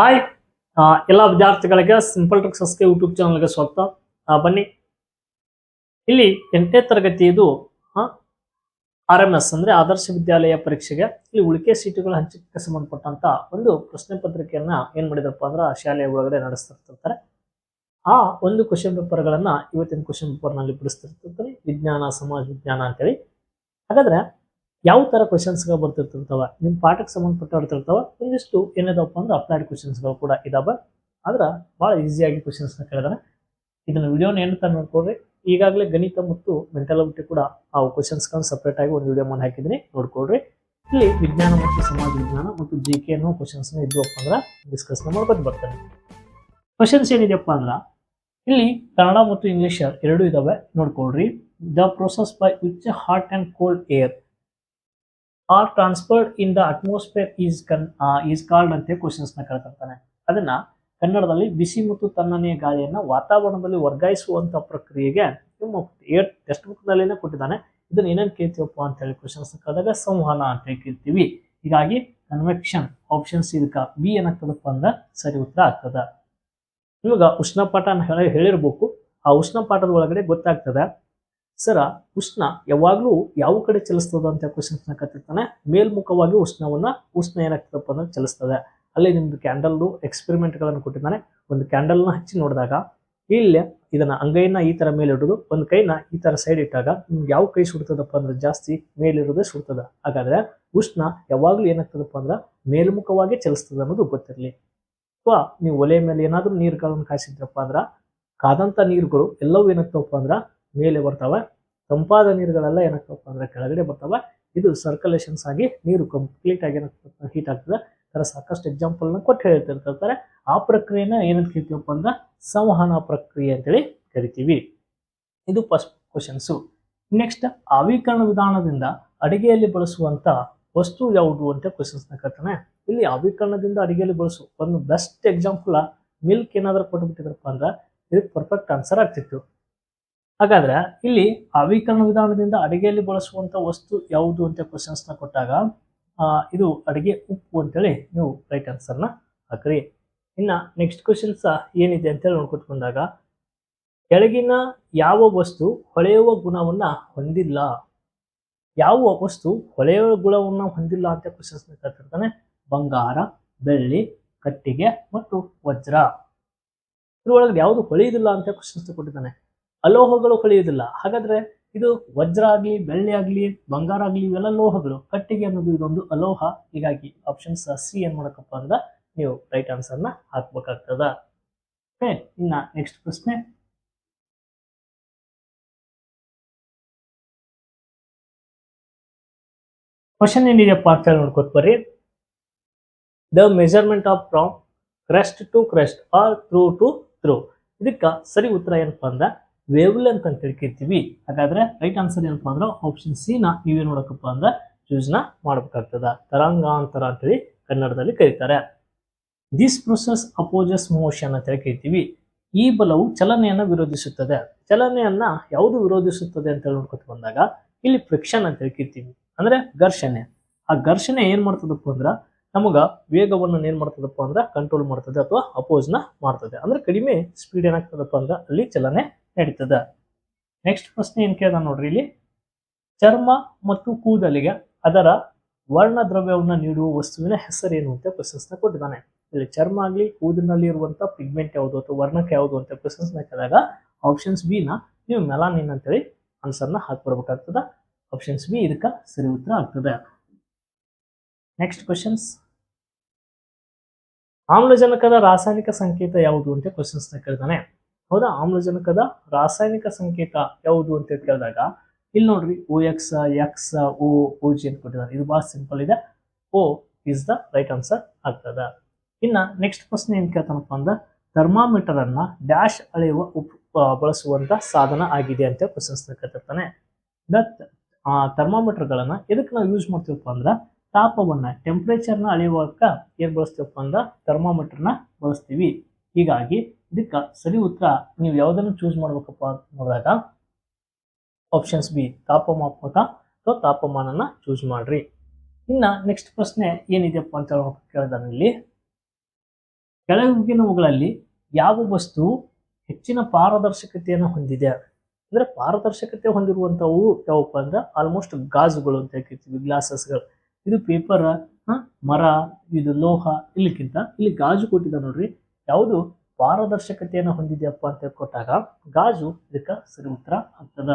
Hi ಎಲ್ಲ ವಿದ್ಯಾರ್ಥಿಗಳಿಗೆ simple ಟ್ರಿಕ್ಸಸ್ಗೆ YouTube ಚಾನಲ್ಗೆ ಸ್ವಾಗತ. ಬನ್ನಿ. ಇಲ್ಲಿ ಎಂಟನೇ ತರಗತಿಯದು ಆರ್ ಎಂ ಎಸ್ ಅಂದ್ರೆ ಆದರ್ಶ ವಿದ್ಯಾಲಯ ಪರೀಕ್ಷೆಗೆ ಇಲ್ಲಿ ಉಳಿಕೆ ಸೀಟುಗಳ ಹಂಚಿಕೆಗೆ ಸಂಬಂಧಪಟ್ಟಂತ ಒಂದು ಪ್ರಶ್ನೆ ಪತ್ರಿಕೆಯನ್ನ ಏನ್ ಮಾಡಿದ್ರಪ್ಪ ಅಂದ್ರೆ ಶಾಲೆಯ ಒಳಗಡೆ ನಡೆಸ್ತಿರ್ತಾರೆ ಆ ಒಂದು ಕ್ವಶನ್ ಪೇಪರ್ಗಳನ್ನ ಇವತ್ತಿನ ಕ್ವಶನ್ ಪೇಪರ್ನಲ್ಲಿ ಬಿಡಿಸ್ತಿರ್ತಾರೆ ವಿಜ್ಞಾನ, ಸಮಾಜ ವಿಜ್ಞಾನ ಅಂತೇಳಿ. ಹಾಗಾದ್ರೆ ಯಾವ ಥರ ಕ್ವಶನ್ಸ್ಗಳು ನಿಮ್ಮ ನಿಮ್ ಪಾಠಕ್ಕೆ ಸಂಬಂಧಪಟ್ಟ ಇರ್ತಿರ್ತಾವ ಒಂದಿಷ್ಟು ಏನಿದಪ್ಪ ಅಂದ್ರೆ ಅಪ್ಲೈಡ್ ಕ್ವಶನ್ಸ್ಗಳು ಕೂಡ ಇದಾವ. ಆದ್ರೆ ಬಹಳ ಈಸಿಯಾಗಿ ಕ್ವಶನ್ಸ್ನ ಕೇಳಿದಾರೆ. ಇದನ್ನ ವಿಡಿಯೋನ ಏನು ತರ ನೋಡ್ಕೊಡ್ರಿ ಈಗಾಗಲೇ ಗಣಿತ ಮತ್ತು ಮೆಂಟಲ್ ಅಬಿಲಿಟಿ ಕೂಡ ಆ ಕ್ವಶನ್ಸ್ ಗಳನ್ನ ಸಪರೇಟ್ ಆಗಿ ಒಂದು ವಿಡಿಯೋ ಮಾಡಿ ಹಾಕಿದ್ದೀನಿ ನೋಡ್ಕೊಡ್ರಿ ಇಲ್ಲಿ ವಿಜ್ಞಾನ ಮತ್ತು ಸಮಾಜ ವಿಜ್ಞಾನ ಮತ್ತು ಜಿ ಕೆ ಅನ್ನೋ ಕ್ವಶನ್ಸ್ ಇದ್ವಪ್ಪ ಅಂದ್ರೆ ಡಿಸ್ಕಸ್ ಮಾಡ್ಕೊಂಡು ಬರ್ತಾರೆ ಕ್ವಶನ್ಸ್ ಏನಿದೆಯಪ್ಪ ಅಂದ್ರೆ, ಇಲ್ಲಿ ಕನ್ನಡ ಮತ್ತು ಇಂಗ್ಲಿಷ್ ಎರಡು ಇದಾವೆ, ನೋಡ್ಕೊಳ್ರಿ. The process by which hot and cold air are transferred in the atmosphere is con is called ಅಂತ ಕ್ವಶನ್ಸ್ನ ಕೇಳ್ತಿರ್ತಾನೆ ಅದನ್ನ ಕನ್ನಡದಲ್ಲಿ ಬಿಸಿ ಮತ್ತು ತಣ್ಣನೆಯ ಗಾಳಿಯನ್ನು ವಾತಾವರಣದಲ್ಲಿ ವರ್ಗಾಯಿಸುವಂತ ಪ್ರಕ್ರಿಯೆಗೆ ನಿಮ್ಮ ಏರ್ ಟೆಕ್ಸ್ಟ್ ಬುಕ್ ನಲ್ಲಿನೇ ಕೊಟ್ಟಿದ್ದಾನೆ. ಇದನ್ನ ಏನೇನು ಕೇಳ್ತೀವಪ್ಪ ಅಂತ ಹೇಳಿ ಕ್ವಶನ್ಸ್ ಕರೆದಾಗ ಸಂವಹನ ಅಂತ ಕೇಳ್ತೀವಿ. ಹೀಗಾಗಿ ಕನ್ವೆಕ್ಷನ್ ಆಪ್ಷನ್ಸ್ ಇದಕ್ಕ ಬಿ ಏನಾಗ್ತದಪ್ಪ ಅಂದ್ರೆ ಸರಿ ಉತ್ತರ ಆಗ್ತದೆ. ಇವಾಗ ಉಷ್ಣಪಾಠ ಹೇಳಿ ಹೇಳಿರ್ಬೇಕು. ಆ ಉಷ್ಣಪಾಠದ ಒಳಗಡೆ ಗೊತ್ತಾಗ್ತದೆ. ಸರ ಉಷ್ಣ ಯಾವಾಗಲೂ ಯಾವ ಕಡೆ ಚಲಿಸ್ತದ ಅಂತ ಕ್ವಶನ್ಸ್ನ ಕತ್ತಿರ್ತಾನೆ. ಮೇಲ್ಮುಖವಾಗಿ ಉಷ್ಣವನ್ನ ಉಷ್ಣ ಏನಾಗ್ತದಪ್ಪ ಅಂದ್ರೆ ಚಲಿಸ್ತದೆ. ಅಲ್ಲಿ ನಿಮ್ದು ಕ್ಯಾಂಡಲ್ ಎಕ್ಸ್ಪೆರಿಮೆಂಟ್ಗಳನ್ನು ಕೊಟ್ಟಿದ್ದಾನೆ. ಒಂದು ಕ್ಯಾಂಡಲ್ನ ಹಚ್ಚಿ ನೋಡಿದಾಗ ಇಲ್ಲಿ ಇದನ್ನ ಅಂಗೈನ ಈ ತರ ಮೇಲೆ ಒಂದು ಕೈನ ಈ ತರ ಸೈಡ್ ಇಟ್ಟಾಗ ನಿಮ್ಗೆ ಯಾವ ಕೈ ಸುಡ್ತದಪ್ಪ ಅಂದ್ರೆ ಜಾಸ್ತಿ ಮೇಲಿರೋದೇ ಸುಡ್ತದ. ಹಾಗಾದ್ರೆ ಉಷ್ಣ ಯಾವಾಗ್ಲೂ ಏನಾಗ್ತದಪ್ಪ ಅಂದ್ರೆ ಮೇಲ್ಮುಖವಾಗಿ ಚಲಿಸ್ತದೆ ಅನ್ನೋದು ಗೊತ್ತಿರಲಿ. ಅಥವಾ ನೀವು ಒಲೆ ಮೇಲೆ ಏನಾದ್ರೂ ನೀರುಗಳನ್ನು ಕಾಯಿಸಿದ್ರಪ್ಪ ಅಂದ್ರ ಕಾದಂತ ನೀರುಗಳು ಎಲ್ಲವೂ ಏನಾಗ್ತವಪ್ಪ ಅಂದ್ರ ಮೇಲೆ ಬರ್ತಾವ. ತಂಪಾದ ನೀರುಗಳೆಲ್ಲ ಏನಾಗ್ತಪ್ಪ ಅಂದ್ರೆ ಕೆಳಗಡೆ ಬರ್ತಾವ. ಇದು ಸರ್ಕುಲೇಷನ್ಸ್ ಆಗಿ ನೀರು ಕಂಪ್ಲೀಟ್ ಆಗಿ ಏನಾಗ್ತದೆ ಹೀಟ್ ಆಗ್ತದೆ. ತರ ಸಾಕಷ್ಟು ಎಕ್ಸಾಂಪಲ್ನ ಕೊಟ್ಟು ಹೇಳ್ತಿರ್ತಾರೆ. ಆ ಪ್ರಕ್ರಿಯೆನ ಏನಂತ ಕರಿತೀವಪ್ಪ ಅಂದ್ರೆ ಸಂವಹನ ಪ್ರಕ್ರಿಯೆ ಅಂತೇಳಿ ಕರಿತೀವಿ. ಇದು ಫಸ್ಟ್ ಕ್ವಶನ್ಸು ನೆಕ್ಸ್ಟ್ ಆವೀಕರಣ ವಿಧಾನದಿಂದ ಅಡಿಗೆಯಲ್ಲಿ ಬಳಸುವಂತ ವಸ್ತು ಯಾವುದು ಅಂತ ಕ್ವಶನ್ಸ್ನ ಕೇಳ್ತಾನೆ ಇಲ್ಲಿ ಆವೀಕರಣದಿಂದ ಅಡಿಗೆಯಲ್ಲಿ ಬಳಸು. ಒಂದು ಬೆಸ್ಟ್ ಎಕ್ಸಾಂಪಲ್ ಮಿಲ್ಕ್ ಏನಾದ್ರೂ ಕೊಟ್ಬಿಟ್ಟಿದ್ರಪ್ಪ ಅಂದ್ರೆ ಇದಕ್ಕೆ ಪರ್ಫೆಕ್ಟ್ ಆನ್ಸರ್ ಆಗ್ತಿತ್ತು. ಹಾಗಾದ್ರೆ ಇಲ್ಲಿ ಆವೀಕರಣ ವಿಧಾನದಿಂದ ಅಡಿಗೆಯಲ್ಲಿ ಬಳಸುವಂತ ವಸ್ತು ಯಾವುದು ಅಂತ ಕ್ವಶನ್ಸ್ನ ಕೊಟ್ಟಾಗ ಇದು ಅಡಿಗೆ ಉಪ್ಪು ಅಂತೇಳಿ ನೀವು ರೈಟ್ ಆನ್ಸರ್ನ ಹಾಕ್ರಿ. ಇನ್ನ ನೆಕ್ಸ್ಟ್ ಕ್ವಶನ್ಸ್ ಏನಿದೆ ಅಂತೇಳಿ ನೋಡ್ಕೊಟ್ಕೊಂಡಾಗ ಕೆಳಗಿನ ಯಾವ ವಸ್ತು ಹೊಳೆಯುವ ಗುಣವನ್ನ ಹೊಂದಿಲ್ಲ? ಯಾವ ವಸ್ತು ಹೊಳೆಯುವ ಗುಣವನ್ನು ಹೊಂದಿಲ್ಲ ಅಂತ ಕ್ವಶನ್ಸ್ ಕೇಳ್ತಿರ್ತಾನೆ. ಬಂಗಾರ, ಬೆಳ್ಳಿ, ಕಟ್ಟಿಗೆ ಮತ್ತು ವಜ್ರ. ಇದ್ರೊಳಗಡೆ ಯಾವುದು ಹೊಳೆಯುವುದಿಲ್ಲ ಅಂತ ಕ್ವಶನ್ಸ್ ಕೊಟ್ಟಿದ್ದಾನೆ. ಅಲೋಹಗಳು ಹೊಳೆಯುವುದಿಲ್ಲ ಹಾಗಾದ್ರೆ ಇದು ವಜ್ರ ಆಗಲಿ ಬೆಳ್ಳಿ ಆಗಲಿ ಬಂಗಾರ ಆಗಲಿ ಇವೆಲ್ಲ ಲೋಹಗಳು. ಕಟ್ಟಿಗೆ ಅನ್ನೋದು ಇದೊಂದು ಅಲೋಹ. ಹೀಗಾಗಿ ಆಪ್ಷನ್ಸ್ ಸಿ ಏನ್ ಮಾಡಕಪ್ಪ ಅಂದ್ರೆ ನೀವು ರೈಟ್ ಆನ್ಸರ್ನ ಹಾಕ್ಬೇಕಾಗ್ತದ. ಓಕೆ ಇನ್ನ ನೆಕ್ಸ್ಟ್ ಪ್ರಶ್ನೆ. ಕ್ವಶನ್ ಏನಿದೆಯಪ್ಪ ಅಂತ ಹೇಳಿ ನೋಡ್ಕೊತ ಬರ್ರಿ. The measurement of from crest to crest or trough to trough ಇದಕ್ಕ ಸರಿ ಉತ್ತರ ಏನಪ್ಪಾ ಅಂದ್ರೆ ವೇವ್ ಲೆಂತ್ ಅಂತ ತಿಳ್ಕಿರ್ತೀವಿ ಹಾಗಾದ್ರೆ ರೈಟ್ ಆನ್ಸರ್ ಏನಪ್ಪ ಅಂದ್ರೆ ಆಪ್ಷನ್ ಸಿ ನ ನೋಡಕಪ್ಪ ಅಂದ್ರೆ ಚೂಸ್ನ ಮಾಡ್ಬೇಕಾಗ್ತದ. ತರಂಗಾಂತರ ಅಂತೇಳಿ ಕನ್ನಡದಲ್ಲಿ ಕರೀತಾರೆ. ದಿಸ್ ಪ್ರೊಸೆಸ್ ಅಪೋಸಸ್ ಮೋಷನ್ ಅಂತ ಹೇಳ್ಕಿರ್ತೀವಿ ಕರಿತೀವಿ ಈ ಬಲವು ಚಲನೆಯನ್ನು ವಿರೋಧಿಸುತ್ತದೆ. ಚಲನೆಯನ್ನ ಯಾವುದು ವಿರೋಧಿಸುತ್ತದೆ ಅಂತ ಹೇಳಿ ನೋಡ್ಕೊತ ಬಂದಾಗ ಇಲ್ಲಿ ಫ್ರಿಕ್ಷನ್ ಅಂತ ಹೇಳ್ಕಿರ್ತೀವಿ ಕರಿತೀವಿ. ಅಂದ್ರೆ ಘರ್ಷಣೆ. ಆ ಘರ್ಷಣೆ ಏನ್ ಮಾಡ್ತದಪ್ಪ ಅಂದ್ರ ನಮಗ ವೇಗವನ್ನು ಏನ್ ಮಾಡ್ತದಪ್ಪ ಅಂದ್ರೆ ಕಂಟ್ರೋಲ್ ಮಾಡ್ತದೆ ಅಥವಾ ಅಪೋಸ್ನ ಮಾಡ್ತದೆ. ಅಂದ್ರೆ ಕಡಿಮೆ ಸ್ಪೀಡ್ ಏನಾಗ್ತದಪ್ಪ ಅಂದ್ರೆ ಅಲ್ಲಿ ಚಲನೆ ನಡೀತದ. ನೆಕ್ಸ್ಟ್ ಪ್ರಶ್ನೆ ಏನು ಕೇಳ್ದ ನೋಡ್ರಿ ಇಲ್ಲಿ. ಚರ್ಮ ಮತ್ತು ಕೂದಲಿಗೆ ಅದರ ವರ್ಣದ್ರವ್ಯವನ್ನು ನೀಡುವ ವಸ್ತುವಿನ ಹೆಸರೇನು ಅಂತ ಕ್ವಶನ್ಸ್ನ ಕೊಟ್ಟಿದ್ದಾನೆ. ಇಲ್ಲಿ ಚರ್ಮ ಆಗಲಿ, ಕೂದಲಿನಲ್ಲಿ ಇರುವಂತ ಪಿಗ್ಮೆಂಟ್ ಯಾವುದು ಅಥವಾ ವರ್ಣಕ್ಕೆ ಯಾವುದು ಅಂತ ಕ್ವಶನ್ಸ್ ಕೇಳಿದಾಗ ಆಪ್ಷನ್ಸ್ ಬಿ ನೀವು ಮೆಲಾನಿನ್ ಅಂತೇಳಿ ಆನ್ಸರ್ನ ಹಾಕ್ಬರ್ಬೇಕಾಗ್ತದ ಆಪ್ಷನ್ಸ್ ಬಿ ಇದಕ್ಕೆ ಸರಿ ಉತ್ತರ ಆಗ್ತದೆ. ನೆಕ್ಸ್ಟ್ ಕ್ವಶನ್ಸ್ ಆಮ್ಲಜನಕದ ರಾಸಾಯನಿಕ ಸಂಕೇತ ಯಾವುದು ಅಂತ ಕ್ವಶನ್ಸ್ನ ಕೇಳ್ತಾನೆ. ಹೌದಾ? ಆಮ್ಲಜನಕದ ರಾಸಾಯನಿಕ ಸಂಕೇತ ಯಾವುದು ಅಂತ ಕೇಳಿದಾಗ, ಇಲ್ಲಿ ನೋಡ್ರಿ O X X O O G ಅಂತ ಕೊಟ್ಟಿದ್ದಾರೆ. ಇದು ಬಹಳ ಸಿಂಪಲ್ ಇದೆ. O is the right answer ಆಗ್ತದ. ಇನ್ನ ನೆಕ್ಸ್ಟ್ ಪ್ರಶ್ನೆ ಏನ್ ಕೇಳ್ತಾನಪ್ಪ ಅಂದ್ರೆ ಥರ್ಮಾಮೀಟರ್ ಅನ್ನ ಡ್ಯಾಶ್ ಅಳೆಯುವ ಉಪ್ ಬಳಸುವಂತ ಸಾಧನ ಆಗಿದೆ ಅಂತ ಕ್ವಶನ್ಸ್ ಕೇಳ್ತಿರ್ತಾನೆ. ದಟ್ ಥರ್ಮಾಮೀಟರ್ ಗಳನ್ನ ಎದಕ್ಕೆ ನಾವು ಯೂಸ್ ಮಾಡ್ತೀವಪ್ಪ ಅಂದ್ರೆ, ತಾಪವನ್ನ ಟೆಂಪ್ರೇಚರ್ನ ಅಳೆಯುವಾಗ ಏನ್ ಬಳಸ್ತೀವಪ್ಪ ಅಂದ್ರೆ ಥರ್ಮಾಮೀಟರ್ನ ಬಳಸ್ತೀವಿ. ಹೀಗಾಗಿ ಇದಕ್ಕ ಸರಿ ಉತ್ತರ ನೀವು ಯಾವುದನ್ನು ಚೂಸ್ ಮಾಡ್ಬೇಕಪ್ಪ ಅಂತ ನೋಡಿದಾಗ ಆಪ್ಷನ್ಸ್ ಬಿ ತಾಪಮಾಪಕ ಅಥವಾ ತಾಪಮಾನನ ಚೂಸ್ ಮಾಡ್ರಿ. ಇನ್ನ ನೆಕ್ಸ್ಟ್ ಪ್ರಶ್ನೆ ಏನಿದೆಯಪ್ಪ ಅಂತ ಕೇಳಿದಲ್ಲಿ ಕೆಳಗಿನವುಗಳಲ್ಲಿ ಯಾವ ವಸ್ತು ಹೆಚ್ಚಿನ ಪಾರದರ್ಶಕತೆಯನ್ನು ಹೊಂದಿದೆ? ಅಂದ್ರೆ ಪಾರದರ್ಶಕತೆ ಹೊಂದಿರುವಂತವು ಯಾವಪ್ಪ ಅಂದ್ರೆ ಆಲ್ಮೋಸ್ಟ್ ಗಾಜುಗಳು ಅಂತ ಹೇಳ್ತೀವಿ ಗ್ಲಾಸಸ್ಗಳು ಇದು ಪೇಪರ್ ಮರ, ಇದು ಲೋಹ, ಇಲ್ಲಿಕ್ಕಿಂತ ಇಲ್ಲಿ ಗಾಜು ಕೊಟ್ಟಿದ್ದ ನೋಡ್ರಿ. ಯಾವುದು? ಪಾರದರ್ಶಕತೆಯನ್ನು ಹೊಂದಿದೆಯಪ್ಪ ಅಂತ ಕೊಟ್ಟಾಗ ಗಾಜು ಇದಕ್ಕೆ ಸರಿ ಉತ್ತರ ಆಗ್ತದ